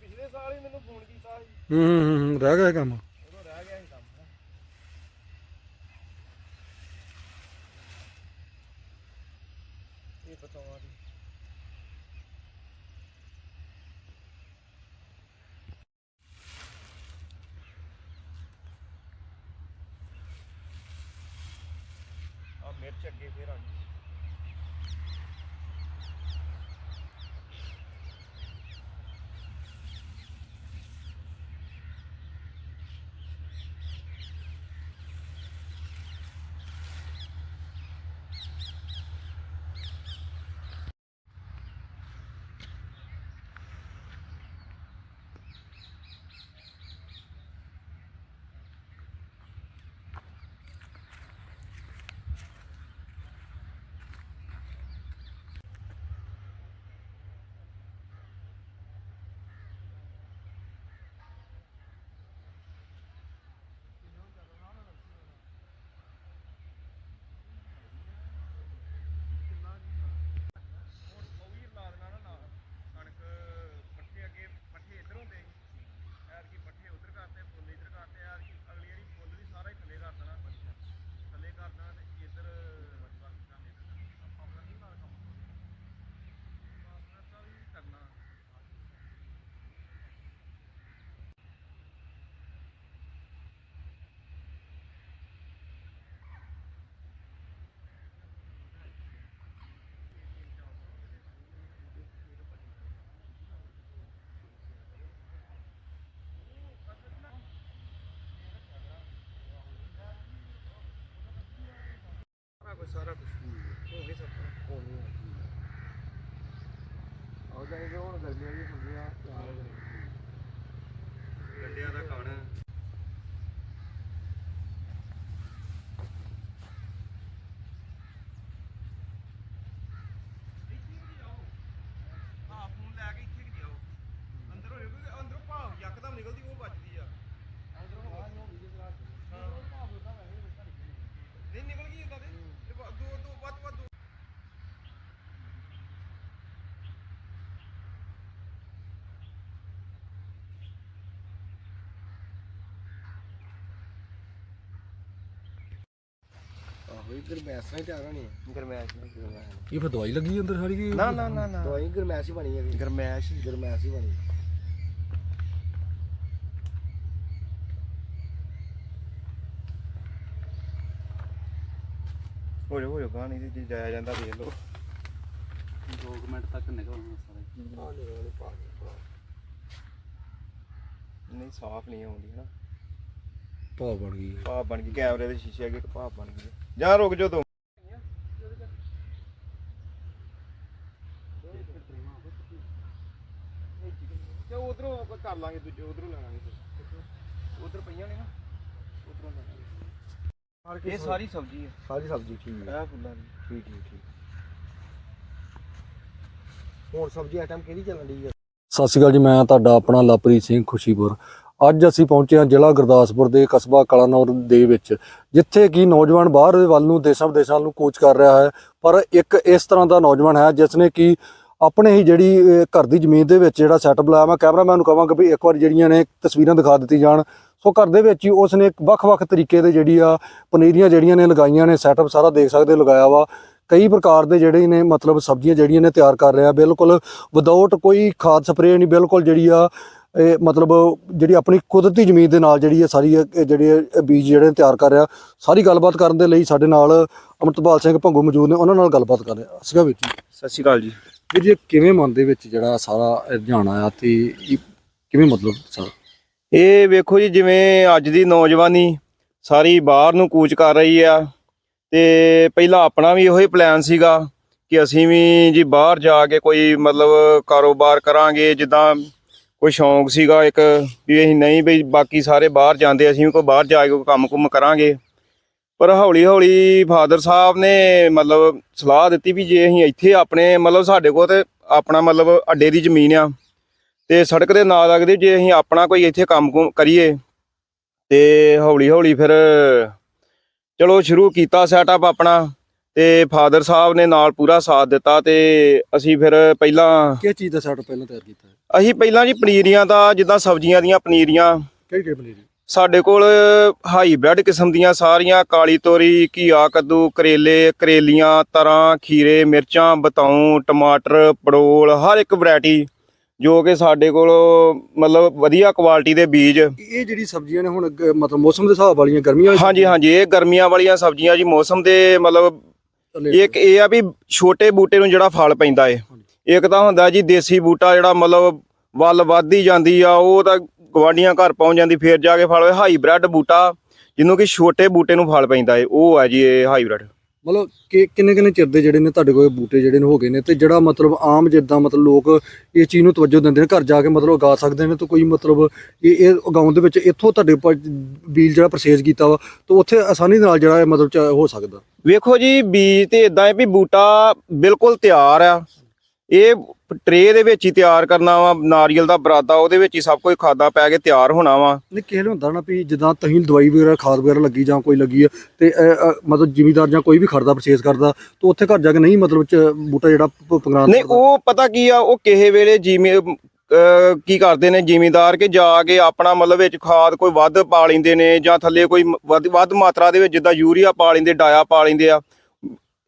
ਪਿਛਲੇ ਸਾਲ ਹੀ ਮੈਨੂੰ ਫੋਨ ਕੀਤਾ ਸੀ। ਹੂੰ ਹੂੰ ਹੂੰ ਰਹਿ ਗਿਆ ਇਹ ਕੰਮ? ਉਦੋਂ ਰਹਿ ਗਿਆ ਸੀ ਕੰਮ। ਇਹ ਬਤਾਵਾ ਦੀ ਆ ਮਿਰਚ ਅੱਗੇ ਫੇਰ ਆ ਗਈ ਉਹ ਵੀ ਲਾ ਦੇਣਾ ਨਾ ਨਾਲ ਕਣਕ ਪੱਠੇ ਅੱਗੇ ਪੱਠੇ ਇੱਧਰ ਹੁੰਦੇ ਸੀ ਐਰ ਕੀ ਪੱਠੇ ਉੱਧਰ ਕਰਤੇ ਫੁੱਲ ਇੱਧਰ ਕਰਤੇ ਐਰ ਕੀ ਅਗਲੀ ਵਾਰੀ ਫੁੱਲ ਵੀ ਸਾਰਾ ਹੀ ਥੱਲੇ ਕਰ ਦੇਣਾ ਥੱਲੇ ਕਰ ਦੇਣਾ ਤੇ ਇੱਧਰ ਆਪਾਂ ਆਪਣਾ ਨਹੀਂ ਨਾਲ ਕੰਮ ਆਪਣਾ ਤਾਂ ਵੀ ਕਰਨਾ ਸਾਰਾ ਕੁਝ ਹੋ ਨਹੀਂ ਸਕਦਾ ਹੋ ਨਹੀਂ ਆਉ ਜਾਈ ਹੁਣ ਗਰਮੀਆਂ ਵੀ ਹੁੰਦੀਆਂ ਗੰਡਿਆਂ ਦਾ ਕਣ ਹਾਂ ਫੋਨ ਲੈ ਕੇ ਇੱਥੇ ਕਿ ਜਾਓ ਅੰਦਰ ਹੋਇਓ ਕਿਉਂਕਿ ਅੰਦਰੋਂ ਭਾਵ ਯਕਦਮ ਨਿਕਲਦੀ ਉਹ ਵੱਜਦੀ ਆ ਨਹੀਂ ਨਿਕਲ ਗਈ ਇਦਾਂ ਦੇ ਇਹ ਵਾ- ਦੋ ਦੋ ਵੱਧ ਵੱਧ ਦੋ ਆਹੋ ਇਧਰ ਮੈਸ ਨਾਲ ਤਿਆਰ ਹੋਣੀ ਹੈ ਗਰਮੈਸ਼ ਨਹੀਂ ਗਰਮੈਸ਼ ਇਹ ਫਿਰ ਦਵਾਈ ਲੱਗੀ ਅੰਦਰ ਸਾਰੀ ਕੀ ਨਾ ਨਾ ਨਾ ਨਾ। ਦਵਾਈ ਗਰਮੈਸ਼ ਹੀ ਬਣੀ ਹੈ ਗਰਮੈਸ਼ ਗਰਮੈਸ਼ ਹੀ ਬਣੀ। ਹੋ ਜਾ ਹੋ ਜਾ ਗਾਣੀ ਜੇ ਜਾਇਆ ਜਾਂਦਾ ਦੇਖ ਲਓ। 2 ਮਿੰਟ ਤੱਕ ਨਿਕਲਣਾ ਸਾਰਾ। ਲੈ ਪਾ। ਨਹੀਂ ਸਾਫ਼ ਨਹੀਂ ਆਉਂਦੀ ਹਨਾ। ਭਾਅ ਬਣ ਗਈ। ਭਾਪ ਬਣ ਗਈ ਕੈਮਰੇ ਦੇ ਸ਼ੀਸ਼ੇ ਅੱਗੇ ਇੱਕ ਭਾਪ ਬਣ ਗਈ। ਜਾਂ ਰੁਕ ਜਾ ਤੂੰ। ਤੇ ਉਧਰੋਂ ਕਰ ਲਾਂਗੇ ਦੂਜੇ ਉਧਰੋਂ ਲੈ ਲਾਂਗੇ ਉਧਰ ਪਈਆਂ ਨੇ ਨਾ ਉਧਰੋਂ ਲੈ ਲਾਂਗੇ ਇਹ ਸਾਰੀ ਸਬਜ਼ੀ ਹੈ। ਸਾਰੀ ਸਬਜ਼ੀ ਠੀਕ ਹੈ। ਇਹ ਫੁੱਲਾਂ ਦੀ। ਠੀਕ ਠੀਕ ਠੀਕ। ਹੁਣ ਸਬਜ਼ੀ ਆਈਟਮ ਕਿਹੜੀ ਚੱਲਣ ਦੀ ਹੈ ਸਤਿ ਸ਼੍ਰੀ ਅਕਾਲ ਜੀ ਮੈਂ ਤੁਹਾਡਾ ਆਪਣਾ ਲਵਪ੍ਰੀਤ ਸਿੰਘ ਖੁਸ਼ੀਪੁਰ। ਅੱਜ ਅਸੀਂ ਪਹੁੰਚੇ ਹਾਂ ਜ਼ਿਲ੍ਹਾ ਗੁਰਦਾਸਪੁਰ ਦੇ ਕਸਬਾ ਕਲਾਨੌਰ ਦੇ ਵਿੱਚ, ਜਿੱਥੇ ਕਿ ਨੌਜਵਾਨ ਬਾਹਰ ਵੱਲ ਨੂੰ ਦੇਸ਼ਾਂ ਵਿਦੇਸ਼ਾਂ ਨੂੰ ਕੋਚ ਕਰ ਰਿਹਾ ਹੈ। ਪਰ ਇੱਕ ਇਸ ਤਰ੍ਹਾਂ ਦਾ ਨੌਜਵਾਨ ਹੈ ਜਿਸ ਨੇ ਕਿ ਆਪਣੇ ਹੀ ਜਿਹੜੀ ਘਰ ਦੀ ਜ਼ਮੀਨ ਦੇ ਵਿੱਚ ਜਿਹੜਾ ਸੈਟਅਪ ਲਾਇਆ। ਮੈਂ ਕੈਮਰਾਮੈਨ ਨੂੰ ਕਹਾਂਗਾ ਵੀ ਇੱਕ ਵਾਰ ਜਿਹੜੀਆਂ ਨੇ ਤਸਵੀਰਾਂ ਦਿਖਾ ਦਿੱਤੀ ਜਾਣ। ਸੋ ਘਰ ਦੇ ਵਿੱਚ ਹੀ ਉਸ ਨੇ ਵੱਖ-ਵੱਖ ਤਰੀਕੇ ਦੇ ਜਿਹੜੀ ਆ ਪਨੀਰੀਆਂ ਜਿਹੜੀਆਂ ਨੇ ਲਗਾਈਆਂ ਨੇ ਸੈਟਅਪ ਸਾਰਾ ਦੇਖ ਸਕਦੇ, ਲਗਾਇਆ ਵਾ। ਕਈ ਪ੍ਰਕਾਰ ਦੇ ਜਿਹੜੇ ਨੇ ਮਤਲਬ ਸਬਜ਼ੀਆਂ ਜਿਹੜੀਆਂ ਨੇ ਤਿਆਰ ਕਰ ਰਿਹਾ। ਬਿਲਕੁਲ ਵਿਦਆਊਟ ਕੋਈ ਖਾਦ ਸਪਰੇਅ ਨਹੀਂ, ਬਿਲਕੁਲ ਜਿਹੜੀ ਆ ਇਹ ਮਤਲਬ ਜਿਹੜੀ ਆਪਣੀ ਕੁਦਰਤੀ ਜ਼ਮੀਨ ਦੇ ਨਾਲ ਜਿਹੜੀ ਹੈ ਸਾਰੀ ਜਿਹੜੇ ਬੀਜ ਜਿਹੜੇ ਤਿਆਰ ਕਰ ਰਿਹਾ ਸਾਰੀ ਗੱਲਬਾਤ ਕਰਨ ਦੇ ਲਈ ਸਾਡੇ ਨਾਲ ਅਮਰਤਪਾਲ ਸਿੰਘ ਭੰਗੂ ਮੌਜੂਦ ਨੇ ਉਹਨਾਂ ਨਾਲ ਗੱਲਬਾਤ ਕਰ ਰਿਹਾ ਸੀਗਾ ਵਿੱਚ ਸਤਿ ਸ਼੍ਰੀ ਅਕਾਲ ਜੀ। ਵੀ ਜੇ ਕਿਵੇਂ ਮਨ ਦੇ ਵਿੱਚ ਜਿਹੜਾ ਸਾਰਾ ਰੁਝਾਨ ਆਇਆ ਤੇ ਇਹ ਕਿਵੇਂ ਮਤਲਬ ਸਾਰਾ ਇਹ ਵੇਖੋ ਜੀ ਜਿਵੇਂ ਅੱਜ ਦੀ ਨੌਜਵਾਨੀ ਸਾਰੀ ਬਾਹਰ ਨੂੰ ਕੂਚ ਕਰ ਰਹੀ ਆ ਤੇ ਪਹਿਲਾਂ ਆਪਣਾ ਵੀ ਇਹੋ ਹੀ ਪਲਾਨ ਸੀਗਾ ਕਿ ਅਸੀਂ ਵੀ ਜੀ ਬਾਹਰ ਜਾ ਕੇ ਕੋਈ ਮਤਲਬ ਕਾਰੋਬਾਰ ਕਰਾਂਗੇ ਜਿੱਦਾਂ ਕੋਈ ਸ਼ੌਂਕ ਸੀਗਾ ਇੱਕ ਵੀ ਅਸੀਂ ਨਹੀਂ ਬਈ ਬਾਕੀ ਸਾਰੇ ਬਾਹਰ ਜਾਂਦੇ, ਅਸੀਂ ਵੀ ਕੋਈ ਬਾਹਰ ਜਾ ਕੇ ਕੋਈ ਕੰਮ-ਕੁਮ ਕਰਾਂਗੇ। ਪਰ ਹੌਲੀ ਹੌਲੀ ਫਾਦਰ ਸਾਹਿਬ ਨੇ ਮਤਲਬ ਸਲਾਹ ਦਿੱਤੀ ਵੀ ਜੇ ਅਸੀਂ ਇੱਥੇ ਆਪਣੇ ਮਤਲਬ ਸਾਡੇ ਕੋਲ ਤੇ ਆਪਣਾ ਮਤਲਬ ਅੱਡੇ ਦੀ ਜ਼ਮੀਨ ਆ, ਤੇ ਸੜਕ ਦੇ ਨਾਲ ਲੱਗਦੇ ਜੇ ਅਸੀਂ ਆਪਣਾ ਕੋਈ ਇੱਥੇ ਕੰਮ ਕੁਮ ਕਰੀਏ। ਤੇ ਹੌਲੀ ਹੌਲੀ ਫਿਰ ਚਲੋ ਸ਼ੁਰੂ ਕੀਤਾ ਸੈਟਅਪ ਆਪਣਾ। ਤੇ ਫਾਦਰ ਸਾਹਿਬ ਨੇ ਨਾਲ ਪੂਰਾ ਸਾਥ ਦਿੱਤਾ ਤੇ ਅਸੀਂ ਫਿਰ ਪਹਿਲਾਂ ਕਿਹ ਚੀਜ਼ ਦਾ ਸੈਟਅਪ ਪਹਿਲਾਂ ਤਿਆਰ ਕੀਤਾ? ਅਸੀਂ ਪਹਿਲਾਂ ਜੀ ਪਨੀਰੀਆਂ ਦਾ ਜਿੱਦਾਂ ਸਬਜ਼ੀਆਂ ਦੀਆਂ ਪਨੀਰੀਆਂ। ਕਿਹੜੀ ਕਿਹੜੀ ਪਨੀਰੀ? ਸਾਡੇ ਕੋਲ ਹਾਈਬ੍ਰਿਡ ਕਿਸਮ ਦੀਆਂ ਸਾਰੀਆਂ ਕਾਲੀ ਤੋਰੀ ਘੀਆ ਕੱਦੂ ਕਰੇਲੇ ਕਰੇਲੀਆਂ ਤਰਾਂ ਖੀਰੇ ਮਿਰਚਾਂ ਬਤਾਉ ਟਮਾਟਰ ਪੜੋਲ ਹਰ ਇੱਕ ਵੈਰਾਈਟੀ ਜੋ ਕਿ ਸਾਡੇ ਕੋਲ ਮਤਲਬ ਵਧੀਆ ਕੁਆਲਿਟੀ ਦੇ ਬੀਜ। ਇਹ ਜਿਹੜੀ ਸਬਜ਼ੀਆਂ ਨੇ ਹੁਣ ਮਤਲਬ ਮੌਸਮ ਦੇ ਹਿਸਾਬ ਵਾਲੀਆਂ ਗਰਮੀਆਂ ਵਾਲੀਆਂ ਹਾਂਜੀ ਹਾਂਜੀ ਇਹ ਗਰਮੀਆਂ ਵਾਲੀਆਂ ਸਬਜ਼ੀਆਂ ਜੀ ਮੌਸਮ ਦੇ ਮਤਲਬ? ਇੱਕ ਇਹ ਆ ਵੀ ਛੋਟੇ ਬੂਟੇ ਨੂੰ ਜਿਹੜਾ ਫਲ ਪੈਂਦਾ ਏ। ਇੱਕ ਤਾਂ ਹੁੰਦਾ ਜੀ ਦੇਸੀ ਬੂਟਾ ਜਿਹੜਾ ਮਤਲਬ ਵੱਲ ਵੱਧਦੀ ਜਾਂਦੀ ਆ ਉਹ ਤਾਂ ਗਵਾਂਡੀਆਂ ਘਰ ਪਹੁੰਚ ਜਾਂਦੀ ਫੇਰ ਜਾ ਕੇ ਫਲ ਹਾਈਬ੍ਰਿਡ ਬੂਟਾ ਜਿਹਨੂੰ ਕਿ ਛੋਟੇ ਬੂਟੇ ਨੂੰ ਫਲ ਪੈਂਦਾ ਏ ਉਹ ਹੈ ਜੀ ਇਹ ਹਾਈਬ੍ਰਿਡ। ਮਤਲਬ ਕਿ ਕਿੰਨੇ ਕਿੰਨੇ ਚਿਰ ਦੇ ਜਿਹੜੇ ਨੇ ਤੁਹਾਡੇ ਕੋਲ ਇਹ ਬੂਟੇ ਜਿਹੜੇ ਨੇ ਹੋ ਗਏ ਨੇ ਤੇ ਜਿਹੜਾ ਮਤਲਬ ਆਮ ਜਿੱਦਾਂ ਮਤਲਬ ਲੋਕ ਇਹ ਚੀਜ਼ ਨੂੰ ਤਵੱਜੋ ਦਿੰਦੇ ਨੇ, ਘਰ ਜਾ ਕੇ ਮਤਲਬ ਉਗਾ ਸਕਦੇ ਨੇ ਤੇ ਕੋਈ ਮਤਲਬ ਇਹ ਇਹ ਉਗਾਉਣ ਦੇ ਵਿੱਚ ਇੱਥੋਂ ਤੁਹਾਡੇ ਪ- ਬੀਜ ਜਿਹੜਾ ਪਰਚੇਜ਼ ਕੀਤਾ ਵਾ, ਤਾਂ ਉੱਥੇ ਆਸਾਨੀ ਦੇ ਨਾਲ ਜਿਹੜਾ ਇਹ ਮਤਲਬ ਚ ਹੋ ਸਕਦਾ। ਵੇਖੋ ਜੀ, ਬੀਜ ਤੇ ਇਦਾਂ ਹੈ ਵੀ ਬੂਟਾ ਬਿਲਕੁਲ ਤਿਆਰ ਆ। ਇਹ ਟਰੇ ਦੇ ਵਿੱਚ ਹੀ ਤਿਆਰ ਕਰਨਾ ਵਾ ਨਾਰੀਅਲ ਦਾ ਬਰਾਦਾ ਉਹਦੇ ਵਿੱਚ ਹੀ ਸਭ ਕੁਝ ਖਾਦਾ ਪੈ ਕੇ ਤਿਆਰ ਹੋਣਾ ਵਾ। ਨਹੀਂ ਨੂੰ ਹੁੰਦਾ ਨਾ ਵੀ ਜਿੱਦਾਂ ਤਹੀਂ ਦਵਾਈ ਵਗੈਰਾ ਖਾਦ ਵਗੈਰਾ ਲੱਗੀ ਜਾਂ ਕੋਈ ਲੱਗੀ ਆ ਤੇ ਅ, ਮਤਲਬ ਜ਼ਿਮੀਦਾਰ ਜਾਂ ਕੋਈ ਵੀ ਖੜਦਾ ਪਰਚੇਜ਼ ਕਰਦਾ ਤੇ ਉੱਥੇ ਘਰ ਜਾ ਕੇ ਨਹੀਂ ਮਤਲਬ ਚ ਬੂਟਾ ਜਿਹੜਾ ਪ- ਨਹੀਂ ਉਹ ਪਤਾ ਕੀ ਆ ਉਹ ਕਿਸੇ ਵੇਲੇ ਜਿਵੇਂ ਅਹ ਕੀ ਕਰਦੇ ਨੇ ਜ਼ਿਮੀਂਦਾਰ ਕਿ ਜਾ ਕੇ ਆਪਣਾ ਮਤਲਬ ਵਿੱਚ ਖਾਦ ਕੋਈ ਵੱਧ ਪਾ ਲੈਂਦੇ ਨੇ ਜਾਂ ਥੱਲੇ ਕੋਈ ਮ- ਵੱਧ ਵੱਧ ਮਾਤਰਾ ਦੇ ਵਿੱਚ ਜਿੱਦਾਂ ਯੂਰੀਆ ਪਾ ਲੈਂਦੇ ਡਾਇਆ ਪਾ ਲੈਂਦੇ ਆ।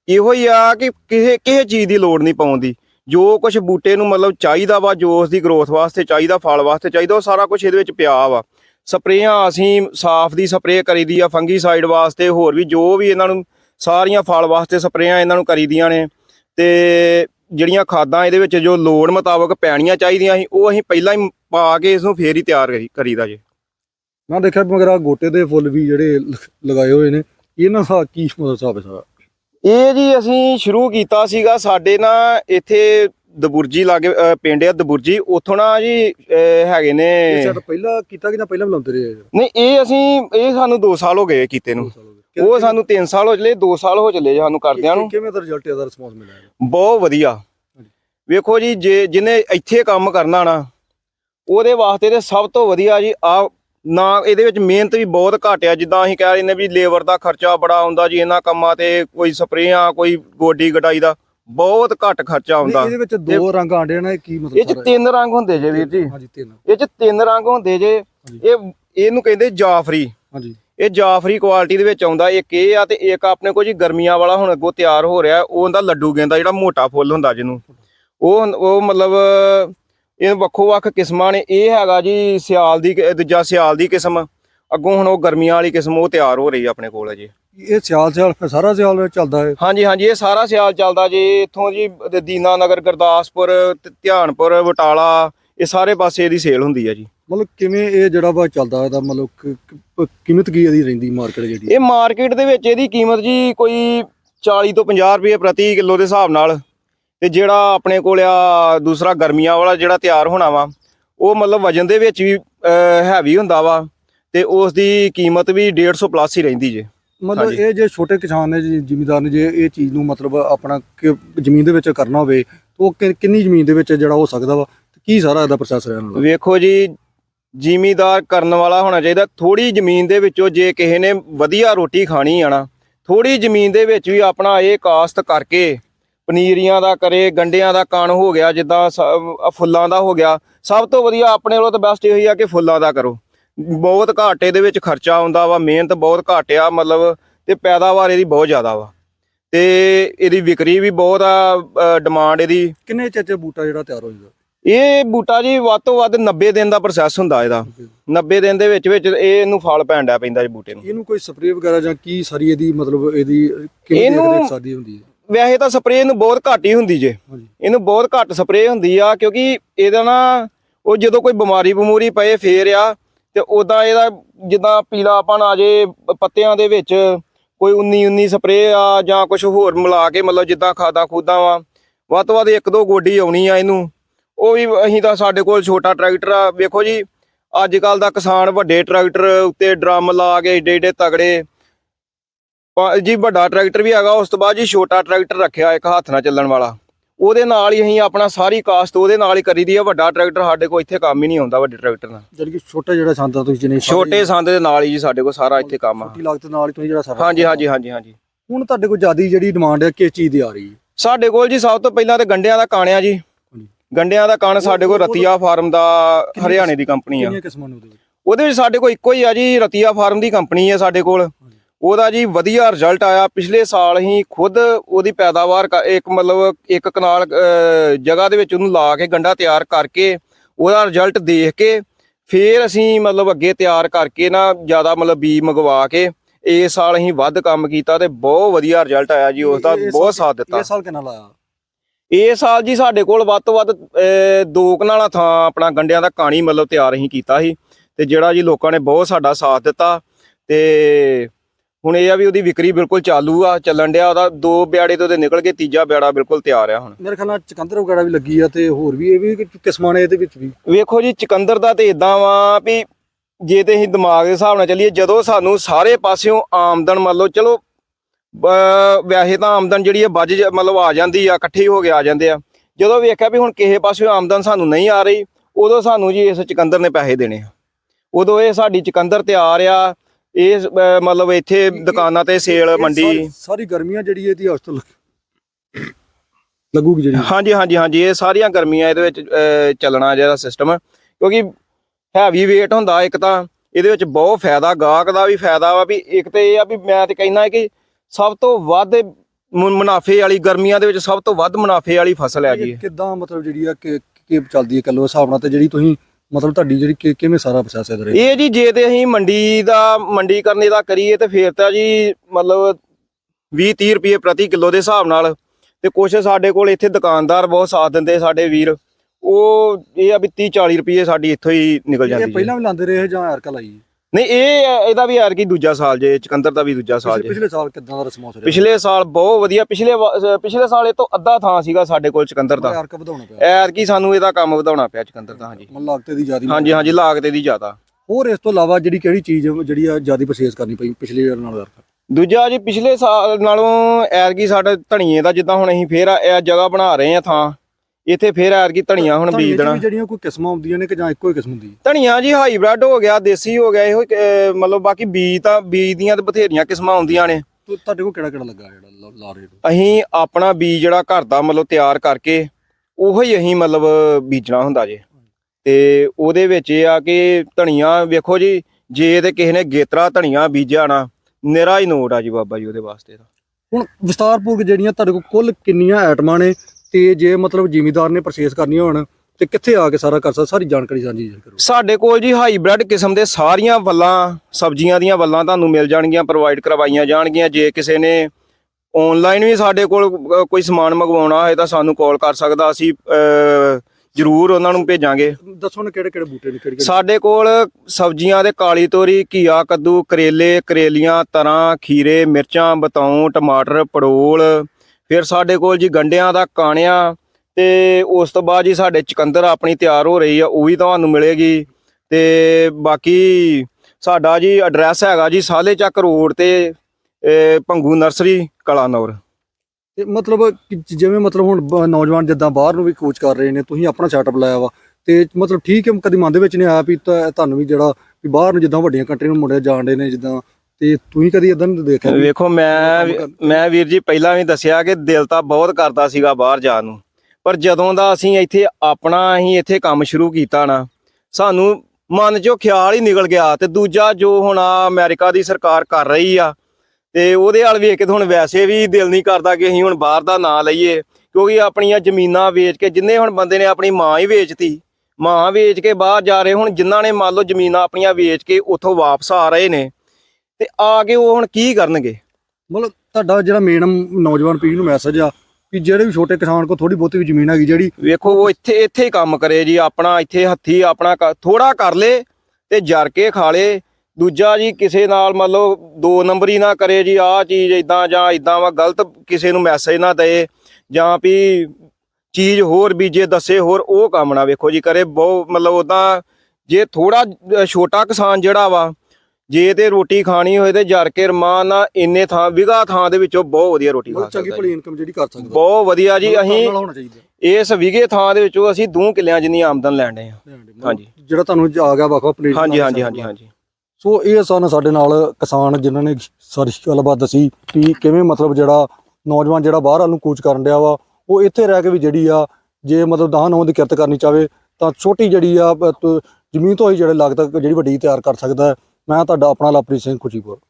ਇਹੋ ਹੀ ਆ ਕਿ ਕਿਸੇ ਕਿਸੇ ਚੀਜ਼ ਦੀ ਲੋੜ ਨਹੀਂ ਪਾਉਂਦੀ ਜੋ ਕੁਝ ਬੂਟੇ ਨੂੰ ਮਤਲਬ ਚਾਹੀਦਾ ਵਾ, ਜੋ ਉਸ ਦੀ ਗਰੋਥ ਵਾਸਤੇ ਚਾਹੀਦਾ, ਫਲ ਵਾਸਤੇ ਚਾਹੀਦਾ, ਉਹ ਸਾਰਾ ਕੁਝ ਇਹਦੇ ਵਿੱਚ ਪਿਆ ਵਾ। ਸਪਰੇਆਂ ਅਸੀਂ ਸਾਫ਼ ਦੀ ਸਪਰੇਅ ਕਰੀਦੀ ਆ, ਫੰਗੀਸਾਈਡ ਵਾਸਤੇ, ਹੋਰ ਵੀ ਜੋ ਵੀ ਇਹਨਾਂ ਨੂੰ ਸਾਰੀਆਂ ਫਲ ਵਾਸਤੇ ਸਪਰੇਆਂ ਇਹਨਾਂ ਨੂੰ ਕਰੀਦੀਆਂ ਨੇ। ਤੇ ਜਿਹੜੀਆਂ ਖਾਦਾਂ ਇਹਦੇ ਵਿੱਚ ਜੋ ਲੋੜ ਮੁਤਾਬਕ ਪੈਣੀਆਂ ਚਾਹੀਦੀਆਂ ਸੀ, ਉਹ ਅਸੀਂ ਪਹਿਲਾਂ ਹੀ ਪਾ ਕੇ ਇਸ ਨੂੰ ਫੇਰ ਹੀ ਤਿਆਰ ਕਰੀ- ਕਰੀਦਾ ਜੇ। ਮੈਂ ਦੇਖਿਆ, ਮਗਰ ਆਹ ਗੋਟੇ ਦੇ ਫੁੱਲ ਵੀ ਜਿਹੜੇ ਲਗਾਏ ਹੋਏ ਨੇ, ਇਹਨਾਂ ਦਾ ਕੀ ਮਤਲਬ ਹਿਸਾਬ ਹੈ ਸਾਰਾ? ਇਹ ਜੀ ਅਸੀਂ ਸ਼ੁਰੂ ਕੀਤਾ ਸੀਗਾ ਸਾਡੇ ਨਾ ਇੱਥੇ ਦਬੁਰਜੀ ਲਾਗੇ ਪਿੰਡ ਆ ਦਬੁਰਜੀ ਉੱਥੋਂ ਨਾ ਜੀ ਹੈਗੇ ਨੇ ਪਹਿਲਾਂ ਕੀਤਾ ਕਿ ਪਹਿਲਾਂ ਬੁਲਾਉਂਦੇ ਰਹੇ ਨਹੀਂ ਇਹ ਅਸੀਂ ਇਹ ਸਾਨੂੰ 2 ਸਾਲ ਹੋ ਗਏ ਕੀਤੇ ਨੂੰ। ਉਹ ਸਾਨੂੰ 3 ਸਾਲ ਹੋ ਚਲੇ 2 ਸਾਲ ਹੋ ਚੱਲੇ ਸਾਨੂੰ ਕਰਦਿਆਂ ਨੂੰ। ਕਿਵੇਂ ਦਾ ਰਿਜ਼ਲਟ ਇਹਦਾ ਰਿਸਪੌਂਸ ਮਿਲਿਆ? ਬਹੁਤ ਵਧੀਆ। ਵੇਖੋ ਜੀ ਜੇ ਜਿਹਨੇ ਇੱਥੇ ਕੰਮ ਕਰਨਾ ਨਾ ਉਹਦੇ ਵਾਸਤੇ ਤੇ ਸਭ ਤੋਂ ਵਧੀਆ ਜੀ ਆ ਨਾ ਇਹਦੇ ਵਿੱਚ ਮਿਹਨਤ ਵੀ ਬਹੁਤ ਘੱਟ ਆ ਜਿੱਦਾਂ ਅਸੀਂ ਕਹਿ ਰਹੇ ਨੇ ਵੀ ਲੇਬਰ ਦਾ ਖਰਚਾ ਬੜਾ ਆਉਂਦਾ ਜੀ ਇਹਨਾਂ ਕੰਮਾਂ ਤੇ ਕੋਈ ਸਪਰੇਆਂ ਕੋਈ ਗੋਡੀ ਗਡਾਈ ਦਾ ਬਹੁਤ ਘੱਟ ਖਰਚਾ ਆਉਂਦਾ ਇਹਦੇ ਵਿੱਚ ਦੋ ਰੰਗ ਆਂਡੇ ਨੇ ਕੀ ਮਤਲਬ ਇਹ ਚ ਤਿੰਨ ਰੰਗ ਹੁੰਦੇ ਜੇ ਵੀਰ ਜੀ। ਹਾਂਜੀ ਤਿੰਨ। ਇਹ ਚ ਤਿੰਨ ਰੰਗ ਹੁੰਦੇ ਜੇ। ਇਹ ਇਹਨੂੰ ਕਹਿੰਦੇ ਜਾਫਰੀ। ਹਾਂਜੀ। ਇਹ ਜਾਫਰੀ ਕੁਆਲਿਟੀ ਦੇ ਵਿੱਚ ਆਉਂਦਾ ਇੱਕ ਇਹ ਆ ਤੇ ਇੱਕ ਆਪਣੇ ਕੋਲ ਜੀ ਗਰਮੀਆਂ ਵਾਲਾ ਹੁਣ ਅੱਗੋਂ ਤਿਆਰ ਹੋ ਰਿਹਾ ਉਹ ਹੁੰਦਾ ਲੱਡੂ ਗੇਂਦਾ ਜਿਹੜਾ ਮੋਟਾ ਫੁੱਲ ਹੁੰਦਾ ਜਿਹਨੂੰ। ਉਹ ਉਹ ਮਤਲਬ ਇਹ ਵੱਖੋ ਵੱਖ ਕਿਸਮਾਂ ਨੇ। ਇਹ ਹੈਗਾ ਜੀ ਸਿਆਲ ਦੀ ਦੂਜਾ ਸਿਆਲ ਦੀ ਕਿਸਮ। ਅੱਗੋਂ ਹੁਣ ਉਹ ਗਰਮੀਆਂ ਵਾਲੀ ਕਿਸਮ ਉਹ ਤਿਆਰ ਹੋ ਰਹੀ ਆ ਆਪਣੇ ਕੋਲ ਜੀ ਇਹ ਸਿਆਲ ਸਿਆਲ ਫਿਰ ਸਾਰਾ ਸਿਆਲ ਚੱਲਦਾ ਹੈ? ਹਾਂਜੀ ਹਾਂਜੀ ਇਹ ਸਾਰਾ ਸਿਆਲ ਚੱਲਦਾ ਜੀ। ਇੱਥੋਂ ਜੀ ਦ- ਦੀਨਾਨਗਰ ਗੁਰਦਾਸਪੁਰ ਧਿਆਨਪੁਰ ਬਟਾਲਾ ਇਹ ਸਾਰੇ ਪਾਸੇ ਇਹਦੀ ਸੇਲ ਹੁੰਦੀ ਆ ਜੀ। ਮਤਲਬ ਕਿਵੇਂ ਇਹ ਜਿਹੜਾ ਵਾ ਚੱਲਦਾ ਇਹਦਾ ਮਤਲਬ ਕੀਮਤ ਕੀ ਇਹਦੀ ਰਹਿੰਦੀ ਮਾਰਕੀਟ ਜਿਹੜੀ? ਇਹ ਮਾਰਕੀਟ ਦੇ ਵਿੱਚ ਇਹਦੀ ਕੀਮਤ ਜੀ ਕੋਈ 40 ਤੋਂ 50 ਰੁਪਏ ਪ੍ਰਤੀ ਕਿਲੋ ਦੇ ਹਿਸਾਬ ਨਾਲ। ਤੇ ਜਿਹੜਾ ਆਪਣੇ ਕੋਲ ਆ ਦੂਸਰਾ ਗਰਮੀਆਂ ਵਾਲਾ ਜਿਹੜਾ ਤਿਆਰ ਹੋਣਾ ਵਾ ਉਹ ਮਤਲਬ ਵਜਨ ਦੇ ਵਿੱਚ ਵੀ ਹੈਵੀ ਹੁੰਦਾ ਵਾ ਤੇ ਉਸ ਦੀ ਕੀਮਤ ਵੀ 150 ਪਲੱਸ ਹੀ ਰਹਿੰਦੀ ਜੇ। ਮਤਲਬ। ਇਹ ਜੇ ਛੋਟੇ ਕਿਸਾਨ ਨੇ ਜੀ ਜ਼ਿਮੀਦਾਰ ਨੇ ਜੇ ਇਹ ਚੀਜ਼ ਨੂੰ ਮਤਲਬ ਆਪਣਾ ਜ਼ਮੀਨ ਦੇ ਵਿੱਚ ਕਰਨਾ ਹੋਵੇ ਤਾਂ ਉਹ ਕਿੰਨੀ ਜ਼ਮੀਨ ਦੇ ਵਿੱਚ ਜਿਹੜਾ ਹੋ ਸਕਦਾ ਵਾ? ਤੇ ਕੀ ਸਾਰਾ ਇਹਦਾ ਪ੍ਰੋਸੈਸ ਰਹਿਣ ਵੇਖੋ ਜੀ ਜ਼ਿਮੀਦਾਰ ਕਰਨ ਵਾਲਾ ਹੋਣਾ ਚਾਹੀਦਾ। ਥੋੜੀ ਜ਼ਮੀਨ ਦੇ ਵਿੱਚੋਂ ਜੇ ਕਿਸੇ ਨੇ ਵਧੀਆ ਰੋਟੀ ਖਾਣੀ ਆ ਨਾ ਥੋੜੀ ਜ਼ਮੀਨ ਦੇ ਵਿੱਚ ਵੀ ਆਪਣਾ ਇਹ ਕਾਸਤ ਕਰਕੇ ਪਨੀਰੀਆਂ ਦਾ ਕਰੇ ਗੰਡਿਆਂ ਦਾ ਕਣ ਹੋ ਗਿਆ ਜਿੱਦਾਂ ਫੁੱਲਾਂ ਦਾ ਹੋ ਗਿਆ ਸਭ ਤੋਂ ਵਧੀਆ ਆਪਣੇ ਵੱਲੋਂ ਤਾਂ ਬੈਸਟ ਇਹੀ ਆ ਕਿ ਫੁੱਲਾਂ ਦਾ ਕਰੋ। ਬਹੁਤ ਘਾਟੇ ਦੇ ਵਿੱਚ ਖਰਚਾ ਆਉਂਦਾ ਵਾ ਮਿਹਨਤ ਬਹੁਤ ਘੱਟ ਆ ਮਤਲਬ ਤੇ ਪੈਦਾਵਾਰ ਇਹਦੀ ਬਹੁਤ ਜ਼ਿਆਦਾ ਵਾ। ਤੇ ਇਹਦੀ ਵਿਕਰੀ ਵੀ ਬਹੁਤ ਆ ਡਿਮਾਂਡ ਇਹਦੀ। ਕਿੰਨੇ ਚਿਰ ਚ ਬੂਟਾ ਜਿਹੜਾ ਤਿਆਰ ਹੋ ਜਾਂਦਾ ਇਹ ਬੂਟਾ ਜੀ ਵੱਧ ਤੋਂ ਵੱਧ 90 ਦਿਨ ਦਾ ਪ੍ਰੋਸੈਸ ਹੁੰਦਾ ਇਹਦਾ। 90 ਦਿਨ। ਦੇ ਵਿੱਚ ਵਿੱਚ ਇਹ ਇਹਨੂੰ ਫਲ ਪੈਣ ਡਿਆ ਪੈਂਦਾ ਜੀ ਬੂਟੇ ਨੂੰ। ਇਹਨੂੰ ਕੋਈ ਸਪਰੇਅ ਵਗੈਰਾ ਜਾਂ ਕੀ ਸਾਰੀ ਇਹਦੀ ਮਤਲਬ ਇਹਦੀ ਕਿਵੇਂ ਇਹਨੂੰ- ਦੇਖ ਸਾਦੀ ਹੁੰਦੀ ਹੈ? ਵੈਸੇ ਤਾਂ ਸਪਰੇਅ ਨੂੰ ਬਹੁਤ ਘੱਟ ਹੀ ਹੁੰਦੀ ਜੇ। ਇਹਨੂੰ ਬਹੁਤ ਘੱਟ ਸਪਰੇਅ ਹੁੰਦੀ ਆ ਕਿਉਂਕਿ ਇਹਦਾ ਨਾ ਉਹ ਜਦੋਂ ਕੋਈ ਬਿਮਾਰੀ ਬਮੂਰੀ ਪਏ ਫੇਰ ਆ ਤੇ ਉਦਾਂ ਇਹਦਾ ਜਿੱਦਾਂ ਪੀਲਾਪਣ ਆ ਜੇ ਪੱਤਿਆਂ ਦੇ ਵਿੱਚ ਕੋਈ 19 19 ਸਪਰੇਅ ਆ ਜਾਂ ਕੁਝ ਹੋਰ ਮਿਲਾ ਕੇ ਮਤਲਬ ਜਿੱਦਾਂ ਖਾਦਾਂ ਖੂਦਾਂ ਵਾ ਵੱਧ ਤੋਂ ਵੱਧ ਇੱਕ ਦੋ ਗੋਡੀ ਆਉਣੀ ਆ ਇਹਨੂੰ। ਉਹ ਵੀ ਅਸੀਂ ਤਾਂ ਸਾਡੇ ਕੋਲ ਛੋਟਾ ਟਰੈਕਟਰ ਆ ਵੇਖੋ ਜੀ ਅੱਜ ਕੱਲ ਦਾ ਕਿਸਾਨ ਵੱਡੇ ਟਰੈਕਟਰ ਉੱਤੇ ਡਰਮ ਲਾ ਕੇ ਏਡੇ ਏਡੇ ਤਗੜੇ ਜੀ ਵੱਡਾ ਟਰੈਕਟਰ ਵੀ ਹੈਗਾ ਉਸ ਤੋਂ ਬਾਅਦ ਜੀ ਛੋਟਾ ਟਰੈਕਟਰ ਰੱਖਿਆ ਇੱਕ ਹੱਥ ਨਾਲ ਚੱਲਣ ਵਾਲਾ। ਉਹਦੇ ਨਾਲ ਹੀ ਅਸੀਂ ਆਪਣਾ ਸਾਰੀ ਕਾਸਟ ਉਹਦੇ ਨਾਲ ਹੀ ਕਰੀਦੀ ਆ ਵੱਡਾ ਟਰੈਕਟਰ ਸਾਡੇ ਕੋਲ ਇੱਥੇ ਕੰਮ ਹੀ ਨਹੀਂ ਆਉਂਦਾ ਵੱਡੇ ਟਰੈਕਟਰ ਨਾਲ। ਜਾਣੀ ਕਿ ਛੋਟਾ ਜਿਹੜਾ ਸੰਦ ਆ ਤੁਸੀਂ ਜਿਹਨੇ ਛੋਟੇ ਸੰਦ ਦੇ ਨਾਲ ਹੀ ਜੀ ਸਾਡੇ ਕੋਲ ਸਾਰਾ ਇੱਥੇ ਕੰਮ ਆ। ਛੋਟੀ ਲਾਗਤ ਨਾਲ ਹੀ ਤੁਸੀਂ ਜਿਹੜਾ ਸਾਰਾ ਹਾਂਜੀ ਹਾਂਜੀ ਹਾਂਜੀ ਹਾਂਜੀ। ਹੁਣ ਤੁਹਾਡੇ ਕੋਲ ਜਿਆਦੀ ਜਿਹੜੀ ਡਿਮਾਂਡ ਹੈ ਕਿਸ ਚੀਜ਼ ਦੀ ਆ ਰਹੀ ਹੈ? ਸਾਡੇ ਕੋਲ ਜੀ ਸਭ ਤੋਂ ਪਹਿਲਾਂ ਤੇ ਗੰਡਿਆਂ ਦਾ ਕਾਣਿਆ ਜੀ। ਗੰਡਿਆਂ ਦਾ ਕਣ ਸਾਡੇ ਕੋਲ ਰਤੀਆ ਫਾਰਮ ਦਾ ਹਰਿਆਣੇ ਦੀ ਕੰਪਨੀ ਆ। ਕਿੰਨੀਆਂ ਕਿਸਮਾਂ ਨੇ ਉਹਦੇ ਵਿੱਚ? ਉਹਦੇ ਵਿੱਚ ਸਾਡੇ ਕੋਲ ਇੱਕੋ ਹੀ ਆ ਜੀ ਰਤੀਆ ਫਾਰਮ ਦੀ ਕੰਪਨੀ ਹੈ ਸਾਡੇ ਕੋਲ। ਉਹਦਾ ਜੀ ਵਧੀਆ ਰਿਜ਼ਲਟ ਆਇਆ। ਪਿਛਲੇ ਸਾਲ ਹੀ ਖੁਦ ਉਹਦੀ ਪੈਦਾਵਾਰ ਇੱਕ ਮਤਲਬ ਇੱਕ ਕਨਾਲ ਜਗ੍ਹਾ ਦੇ ਵਿੱਚ ਉਹਨੂੰ ਲਾ ਕੇ ਗੰਡਾ ਤਿਆਰ ਕਰਕੇ ਉਹਦਾ ਰਿਜ਼ਲਟ ਦੇਖ ਕੇ ਫੇਰ ਅਸੀਂ ਮਤਲਬ ਅੱਗੇ ਤਿਆਰ ਕਰਕੇ ਨਾ ਜ਼ਿਆਦਾ ਮਤਲਬ ਬੀ ਮੰਗਵਾ ਕੇ ਇਸ ਸਾਲ ਅਸੀਂ ਵੱਧ ਕੰਮ ਕੀਤਾ ਤੇ ਬਹੁਤ ਵਧੀਆ ਰਿਜ਼ਲਟ ਆਇਆ ਜੀ। ਉਸ ਦਾ ਬਹੁਤ ਸਾਥ ਦਿੱਤਾ। ਇਹ ਸਾਲ ਕਿੰਨਾ ਲਾਇਆ? ਇਹ ਸਾਲ ਜੀ ਸਾਡੇ ਕੋਲ ਵੱਧ ਤੋਂ ਵੱਧ ਦੋ ਕਨਾਲਾਂ ਥਾਂ ਆਪਣਾ ਗੰਡਿਆਂ ਦਾ ਕਾਣੀ ਮਤਲਬ ਤਿਆਰ ਅਸੀਂ ਕੀਤਾ ਸੀ ਤੇ ਜਿਹੜਾ ਜੀ ਲੋਕਾਂ ਨੇ ਬਹੁਤ ਸਾਡਾ ਸਾਥ ਦਿੱਤਾ ਤੇ ਹੁਣ ਇਹ ਆ ਵੀ ਉਹਦੀ ਵਿਕਰੀ ਬਿਲਕੁਲ ਚਾਲੂ ਆ ਚੱਲਣ ਡਿਆ ਉਹਦਾ ਦੋ ਬਿਆੜੇ ਤੋਂ ਉਹਦੇ ਨਿਕਲ ਕੇ ਤੀਜਾ ਬਿਆੜਾ ਬਿਲਕੁਲ ਤਿਆਰ ਆ ਹੁਣ। ਮੇਰੇ ਖਿਆਲ ਨਾਲ ਚਕੰਦਰ ਵਗੈਰਾ ਵੀ ਲੱਗੀ ਆ ਤੇ ਹੋਰ ਵੀ ਇਹ ਵੀ ਕਿਸਮਾਂ ਨੇ ਇਹਦੇ ਵਿੱਚ ਵੀ? ਵੇਖੋ ਜੀ ਚਕੰਦਰ ਦਾ ਤੇ ਇਦਾਂ ਵਾ ਵੀ ਜੇ ਤੇ ਅਸੀਂ ਦਿਮਾਗ ਦੇ ਹਿਸਾਬ ਨਾਲ ਚੱਲੀਏ ਜਦੋਂ ਸਾਨੂੰ ਸਾਰੇ ਪਾਸਿਓਂ ਆਮਦਨ ਮੰਨ ਲਓ ਚਲੋ ਵੈਸੇ ਤਾਂ ਆਮਦਨ ਜਿਹੜੀ ਹੈ ਵੱਜ ਮਤਲਬ ਆ ਜਾਂਦੀ ਆ ਇਕੱਠੇ ਹੋ ਕੇ ਆ ਜਾਂਦੇ ਆ। ਜਦੋਂ ਵੇਖਿਆ ਵੀ ਹੁਣ ਕਿਸੇ ਪਾਸਿਓਂ ਆਮਦਨ ਸਾਨੂੰ ਨਹੀਂ ਆ ਰਹੀ ਉਦੋਂ ਸਾਨੂੰ ਜੀ ਇਸ ਚਕੰਦਰ ਨੇ ਪੈਸੇ ਦੇਣੇ ਆ। ਉਦੋਂ ਇਹ ਸਾਡੀ ਚਕੰਦਰ ਤਿਆਰ ਆ ਇਹ ਅਹ, ਮਤਲਬ ਇੱਥੇ ਦੁਕਾਨਾਂ ਤੇ ਸੇਲ ਮੰਡੀ ਸਾਰੀ- ਗਰਮੀਆਂ ਜਿਹੜੀ ਇਹਦੀ ਹਸਤ ਲੱਗੂਗੀ ਜਿਹੜੀ। ਹਾਂਜੀ ਹਾਂਜੀ ਹਾਂਜੀ ਇਹ ਸਾਰੀਆਂ ਗਰਮੀਆਂ ਇਹਦੇ ਵਿੱਚ ਅਹ, ਚੱਲਣਾ ਜਿਹੜਾ ਸਿਸਟਮ ਕਿਉਂਕਿ ਹੈਵੀ weight ਹੁੰਦਾ ਇੱਕ ਤਾਂ ਇਹਦੇ ਵਿੱਚ ਬਹੁਤ ਫਾਇਦਾ ਗਾਹਕ ਦਾ ਵੀ ਫਾਇਦਾ ਵਾ ਵੀ ਇੱਕ ਤੇ ਇਹ ਆ ਵੀ ਮੈਂ ਤੇ ਕਹਿੰਦਾ ਕਿ ਸਭ ਤੋਂ ਵੱਧ ਮੁ- ਮੁਨਾਫੇ ਵਾਲੀ ਗਰਮੀਆਂ ਦੇ ਵਿੱਚ ਸਭ ਤੋਂ ਵੱਧ ਮੁਨਾਫੇ ਵਾਲੀ ਫਸਲ ਹੈ ਜੀ ਇਹ ਕਿੱਦਾਂ ਮਤਲਬ ਜਿਹੜੀ ਆ ਕਿ ਕਿ ਚੱਲਦੀ ਹੈ ਕਿਲੋ ਹਿਸਾਬ ਨਾਲ ਤੇ ਜਿਹੜੀ ਤੁਸੀਂ ਮਤਲਬ ਤੁਹਾਡੀ ਜਿਹੜੀ ਕਿ- ਕਿਵੇਂ ਸਾਰਾ ਪ੍ਰੋਸੈਸ ਹੈ ਇਹਦਾ ਇਹ ਜੀ ਜੇ ਤੇ ਅਸੀਂ ਮੰਡੀ ਦਾ ਮੰਡੀ ਕਰਨੇ ਦਾ ਕਰੀਏ ਤੇ ਫੇਰ ਤਾਂ ਜੀ ਮਤਲਬ 20 30 ਰੁਪਏ ਪ੍ਰਤੀ ਕਿਲੋ ਦੇ ਹਿਸਾਬ ਨਾਲ। ਤੇ ਕੁਛ ਸਾਡੇ ਕੋਲ ਇੱਥੇ ਦੁਕਾਨਦਾਰ ਬਹੁਤ ਸਾਥ ਦਿੰਦੇ ਸਾਡੇ ਵੀਰ। ਉਹ ਇਹ ਆ ਵੀ 30 40 ਰੁਪਏ ਸਾਡੀ ਇੱਥੋਂ ਹੀ ਨਿਕਲ ਜਾਂਦੀ ਇਹ ਜੀ ਪਹਿਲਾਂ ਵੀ ਲਾਉਂਦੇ ਰਹੇ ਜਾਂ ਐਰਕਾ ਲਾਈ? ਨਹੀਂ ਇਹ ਇਹਦਾ ਵੀ ਯਾਰ ਕੀ ਦੂਜਾ ਸਾਲ ਜੇ ਚਕੰਦਰ ਦਾ ਵੀ ਦੂਜਾ ਸਾਲ ਜੇ। ਪਿਛਲੇ ਸਾਲ ਕਿੱਦਾਂ ਦਾ ਰਿਸਪੌਂਸ ਰਿਹਾ? ਪਿਛਲੇ ਸਾਲ ਬਹੁਤ ਵਧੀਆ ਪਿਛਲੇ ਪਿਛਲੇ ਸਾਲ ਇਹ ਤੋਂ ਅੱਧਾ ਥਾਂ ਸੀਗਾ ਸਾਡੇ ਕੋਲ ਚਕੰਦਰ ਦਾ। ਐਰਕਾ ਵਧਾਉਣਾ ਪਿਆ। ਐਰ ਕੀ ਸਾਨੂੰ ਇਹਦਾ ਕੰਮ ਵਧਾਉਣਾ ਪਿਆ ਚਕੰਦਰ ਦਾ ਹਾਂਜੀ। ਮਤਲਬ ਲਾਗਤੇ ਦੀ ਜ਼ਿਆਦੀ ਹਾਂਜੀ ਹਾਂਜੀ ਲਾਗਤ ਇਹਦੀ ਜ਼ਿਆਦਾ। ਹੋਰ ਇਸ ਤੋਂ ਇਲਾਵਾ ਜਿਹੜੀ ਕਿਹੜੀ ਚੀਜ਼ ਜਿਹੜੀ ਆ ਜ਼ਿਆਦੀ ਪਰਚੇਸ ਕਰਨੀ ਪਈ ਪਿਛਲੇ year ਨਾਲ ਦੂਜਾ ਜੀ ਪਿਛਲੇ ਸਾਲ ਨਾਲੋਂ ਐਰਗੀ ਸਾਡਾ ਧਣੀਏ ਦਾ ਜਿੱਦਾਂ ਹੁਣ ਅਸੀਂ ਫੇਰ ਇਹ ਜਗ੍ਹਾ ਬਣਾ ਰਹੇ ਆ ਥਾਂ ਇੱਥੇ ਫੇਰ ਐਰਗੀ ਧਣੀਆਂ ਹੁਣ ਬੀਜ ਦੇਣਾ ਜਿਹੜੀਆਂ ਕੋਈ ਕਿਸਮਾਂ ਹੁੰਦੀਆਂ ਨੇ ਕਿ ਜਾਂ ਇੱਕੋ ਹੀ ਕਿਸਮ ਹੁੰਦੀ ਹੈ ਧਣੀਆਂ ਜੀ ਹਾਈਬ੍ਰਿਡ ਹੋ ਗਿਆ ਦੇਸੀ ਹੋ ਗਿਆ ਇਹੋ ਮਤਲਬ ਬਾਕੀ ਬੀਜ ਤਾਂ ਬੀਜ ਦੀਆਂ ਤੇ ਬਥੇਰੀਆਂ ਕਿਸਮਾਂ ਆਉਂਦੀਆਂ ਨੇ। ਤੁਹਾਡੇ ਕੋਲ ਕਿਹੜਾ ਕਿਹੜਾ ਲੱਗਾ ਜਿਹੜਾ ਲਾ- ਲਾ ਰਹੇ ਹੋ ਅਸੀਂ ਆਪਣਾ ਬੀਜ ਜਿਹੜਾ ਘਰ ਦਾ ਮਤਲਬ ਤਿਆਰ ਕਰਕੇ ਉਹੋ ਹੀ ਅਸੀਂ ਮਤਲਬ ਬੀਜਣਾ ਹੁੰਦਾ ਜੇ। ਤੇ ਉਹਦੇ ਵਿੱਚ ਇਹ ਆ ਕਿ ਧਣੀਆਂ ਵੇਖੋ ਜੀ ਜੇ ਤੇ ਕਿਸੇ ਨੇ ਗੇਤਰਾ ਧਣੀਆਂ ਬੀਜਿਆ ਨਾ ਨਿਰਾ ਹੀ ਨੋਟ ਆ ਜੀ ਬਾਬਾ ਜੀ ਉਹਦੇ ਵਾਸਤੇ ਤਾਂ। ਹੁਣ ਵਿਸਤਾਰਪੂਰਵਕ ਜਿਹੜੀਆਂ ਤੁਹਾਡੇ ਕੋਲ ਕੁੱਲ ਕਿੰਨੀਆਂ ਆਈਟਮਾਂ ਨੇ ਤੇ ਜੇ ਮਤਲਬ ਜ਼ਿਮੀਦਾਰ ਨੇ ਪਰਚੇਸ ਕਰਨੀਆਂ ਹੋਣ ਤੇ ਕਿੱਥੇ ਆ ਕੇ ਸਾਰਾ ਕਰ ਸਕਦਾ ਸਾਰੀ ਜਾਣਕਾਰੀ ਸਾਂਝੀ ਕਰੋ। ਸਾਡੇ ਕੋਲ ਜੀ ਹਾਈਬ੍ਰਿਡ ਕਿਸਮ ਦੇ ਸਾਰੀਆਂ ਵੱਲਾਂ ਸਬਜ਼ੀਆਂ ਦੀਆਂ ਵੱਲਾਂ ਤੁਹਾਨੂੰ ਮਿਲ ਜਾਣਗੀਆਂ ਪ੍ਰੋਵਾਈਡ ਕਰਵਾਈਆਂ ਜਾਣਗੀਆਂ। ਜੇ ਕਿਸੇ ਨੇ ਆਨਲਾਈਨ ਵੀ ਸਾਡੇ ਕੋਲ ਕੋਈ ਸਮਾਨ ਮੰਗਵਾਉਣਾ ਹੋਏ ਤਾਂ ਸਾਨੂੰ ਕਾਲ ਕਰ ਸਕਦਾ ਅਸੀਂ ਜ਼ਰੂਰ ਉਹਨਾਂ ਨੂੰ ਭੇਜਾਂਗੇ। ਦੱਸੋ ਨਾ ਕਿਹੜੇ ਕਿਹੜੇ ਬੂਟੇ ਨੇ ਕਿਹੜੇ ਕਿਹੜੇ ਸਾਡੇ ਕੋਲ ਸਬਜ਼ੀਆਂ ਦੇ ਕਾਲੀ ਤੋਰੀ ਘੀਆ ਕੱਦੂ ਕਰੇਲੇ ਕਰੇਲੀਆਂ ਤਰਾਂ ਖੀਰੇ ਮਿਰਚਾਂ ਬਤਾਉ ਟਮਾਟਰ ਪੜੋਲ ਫਿਰ ਸਾਡੇ ਕੋਲ ਜੀ ਗੰਡਿਆਂ ਦਾ ਕਾਣਿਆਂ ਤੇ ਉਸ ਤੋਂ ਬਾਅਦ ਜੀ ਸਾਡੇ ਚਕੰਦਰ ਆਪਣੀ ਤਿਆਰ ਹੋ ਰਹੀ ਆ ਉਹ ਵੀ ਤੁਹਾਨੂੰ ਮਿਲੇਗੀ। ਤੇ ਬਾਕੀ ਸਾਡਾ ਜੀ ਐਡਰੈਸ ਹੈਗਾ ਜੀ ਸਾਲੇ ਚੱਕ ਰੋਡ ਤੇ ਅਹ, ਭੰਗੂ ਨਰਸਰੀ ਕਲਾਨੌਰ। ਤੇ ਮਤਲਬ ਜਿਵੇਂ ਮਤਲਬ ਹੁਣ ਨੌਜਵਾਨ ਜਿੱਦਾਂ ਬਾਹਰ ਨੂੰ ਵੀ ਕੋਚ ਕਰ ਰਹੇ ਨੇ ਤੁਸੀਂ ਆਪਣਾ ਸੈਟਅਪ ਲਾਇਆ ਵਾ। ਤੇ ਮਤਲਬ ਠੀਕ ਹੈ ਕਦੀ ਮਨ ਦੇ ਵਿੱਚ ਨਹੀਂ ਆਇਆ ਵੀ ਤਾਂ ਤੁਹਾਨੂੰ ਵੀ ਜਿਹੜਾ ਵੀ ਬਾਹਰ ਨੂੰ ਜਿੱਦਾਂ ਵੱਡੀਆਂ ਕੰਟਰੀ ਨੂੰ ਮੁੰਡੇ ਜਾਣਦੇ ਨੇ ਜਿੱਦਾਂ ਤੇ ਤੁਸੀਂ ਕਦੀ ਇਦਾਂ ਨਹੀਂ ਦੇਖਿਆ ਵੀ ਵੇਖੋ ਮੈਂ ਮੈਂ ਵੀਰ ਜੀ ਪਹਿਲਾਂ ਵੀ ਦੱਸਿਆ ਕਿ ਦਿਲ ਤਾਂ ਬਹੁਤ ਕਰਦਾ ਸੀਗਾ ਬਾਹਰ ਜਾਣ ਨੂੰ। ਪਰ ਜਦੋਂ ਦਾ ਅਸੀਂ ਇੱਥੇ ਆਪਣਾ ਅਸੀਂ ਇੱਥੇ ਕੰਮ ਸ਼ੁਰੂ ਕੀਤਾ ਨਾ ਸਾਨੂੰ ਮਨ 'ਚੋਂ ਖਿਆਲ ਹੀ ਨਿਕਲ ਗਿਆ ਤੇ ਦੂਜਾ ਜੋ ਹੁਣ ਆ ਅਮਰੀਕਾ ਦੀ ਸਰਕਾਰ ਕਰ ਰਹੀ ਆ ਤੇ ਉਹਦੇ ਹਾਲ ਵੇਖ ਕੇ ਹੁਣ ਵੈਸੇ ਵੀ ਦਿਲ ਨਹੀਂ ਕਰਦਾ ਕਿ ਅਸੀਂ ਹੁਣ ਬਾਹਰ ਦਾ ਨਾਂ ਲਈਏ ਕਿਉਂਕਿ ਆਪਣੀਆਂ ਜ਼ਮੀਨਾਂ ਵੇਚ ਕੇ ਜਿੰਨੇ ਹੁਣ ਬੰਦੇ ਨੇ ਆਪਣੀ ਮਾਂ ਹੀ ਵੇਚਤੀ ਮਾਂ ਵੇਚ ਕੇ ਬਾਹਰ ਜਾ ਰਹੇ ਹੁਣ ਜਿਨ੍ਹਾਂ ਨੇ ਮੰਨ ਲਓ ਜ਼ਮੀਨਾਂ ਆਪਣੀਆਂ ਵੇਚ ਕੇ ਉੱਥੋਂ ਵਾਪਸ ਆ ਰਹੇ ਨੇ ਤੇ ਆ ਕੇ ਉਹ ਹੁਣ ਕੀ ਕਰਨਗੇ? ਮਤਲਬ ਤੁਹਾਡਾ ਜਿਹੜਾ ਮੇਨ ਨੌਜਵਾਨ ਪੀੜ੍ਹੀ ਨੂੰ ਮੈਸੇਜ ਆ ਕਿ ਜਿਹੜੇ ਵੀ ਛੋਟੇ ਕਿਸਾਨ ਕੋਲ ਥੋੜੀ ਬਹੁਤੀ ਵੀ ਜ਼ਮੀਨ ਹੈਗੀ ਜਿਹੜੀ ਵੇਖੋ ਉਹ ਇੱਥੇ ਇੱਥੇ ਹੀ ਕੰਮ ਕਰੇ ਜੀ ਆਪਣਾ ਇੱਥੇ ਹੱਥੀ ਆਪਣਾ ਥੋੜਾ ਕਰ ਲੇ ਤੇ ਜਰ ਕੇ ਖਾ ਲੇ। ਦੂਜਾ ਜੀ ਕਿਸੇ ਨਾਲ ਮੰਨ ਲਓ ਦੋ ਨੰਬਰੀ ਨਾ ਕਰੇ ਜੀ ਆਹ ਚੀਜ਼ ਇਦਾਂ ਜਾਂ ਇਦਾਂ ਵਾ ਗਲਤ ਕਿਸੇ ਨੂੰ ਮੈਸੇਜ ਨਾ ਦਏ ਜਾਂ ਵੀ ਚੀਜ਼ ਹੋਰ ਬੀਜੇ ਦੱਸੇ ਹੋਰ ਉਹ ਕੰਮ ਨਾ ਵੇਖੋ ਜੀ ਕਰੇ। ਬਹੁਤ ਮਤਲਬ ਉਦਾਂ ਜੇ ਥੋੜਾ ਛੋਟਾ ਕਿਸਾਨ ਜਿਹੜਾ ਵਾ ਜੇ ਤੇ ਰੋਟੀ ਖਾਣੀ ਹੋਏ ਤੇ ਜਰ ਕੇ ਰਮਾਨ ਨਾਲ ਇੰਨੇ ਥਾਂ ਵਿਗਾ ਥਾਂ ਦੇ ਵਿੱਚੋਂ ਬਹੁਤ ਵਧੀਆ ਰੋਟੀ ਖਾ ਮਤਲਬ ਚੰਗੀ ਸਕਦਾ ਭਲੀ। ਇਨਕਮ ਜਿਹੜੀ ਕਰ ਸਕਦਾ ਬਹੁਤ ਵਧੀਆ ਜੀ ਅਸੀਂ ਇਸ ਵਿਗੇ ਥਾਂ ਦੇ ਵਿੱਚੋਂ ਅਸੀਂ ਦੋ ਕਿੱਲਿਆਂ ਜਿੰਨੀ ਆਮਦਨ ਲੈਣੇ ਆ ਹਾਂਜੀ। ਜਿਹੜਾ ਤੁਹਾਨੂੰ ਆ ਗਿਆ ਵੱਖ ਪਨੀਰ ਹਾਂਜੀ ਹਾਂਜੀ ਹਾਂਜੀ ਹਾਂਜੀ ਸੋ ਇਹ ਸਨ ਸਾਡੇ ਨਾਲ ਕਿਸਾਨ ਜਿਨ੍ਹਾਂ ਨੇ ਸਾਰੀ ਗੱਲਬਾਤ ਦੱਸੀ ਕਿ ਕਿਵੇਂ ਮਤਲਬ ਜਿਹੜਾ ਨੌਜਵਾਨ ਜਿਹੜਾ ਬਾਹਰ ਵੱਲ ਨੂੰ ਕੂਚ ਕਰਨ ਡਿਆ ਵਾ ਉਹ ਇੱਥੇ ਰਹਿ ਕੇ ਵੀ ਜਿਹੜੀ ਆ ਜੇ ਮਤਲਬ ਦਾਨ ਹੋਣ ਦੀ ਕਿਰਤ ਕਰਨੀ ਚਾਵੇ ਤਾਂ ਛੋਟੀ ਜਿਹੜੀ ਆ ਜ਼ਮੀਨ ਤੋਂ ਹੀ ਜਿਹੜੇ ਲਾਗਤ ਜਿਹੜੀ ਵੱਡੀ ਤਿਆਰ ਕਰ ਸਕਦਾ। ਮੈਂ ਤੁਹਾਡਾ ਆਪਣਾ ਲਵਪ੍ਰੀਤ ਸਿੰਘ ਖੁਸ਼ੀਪੁਰ।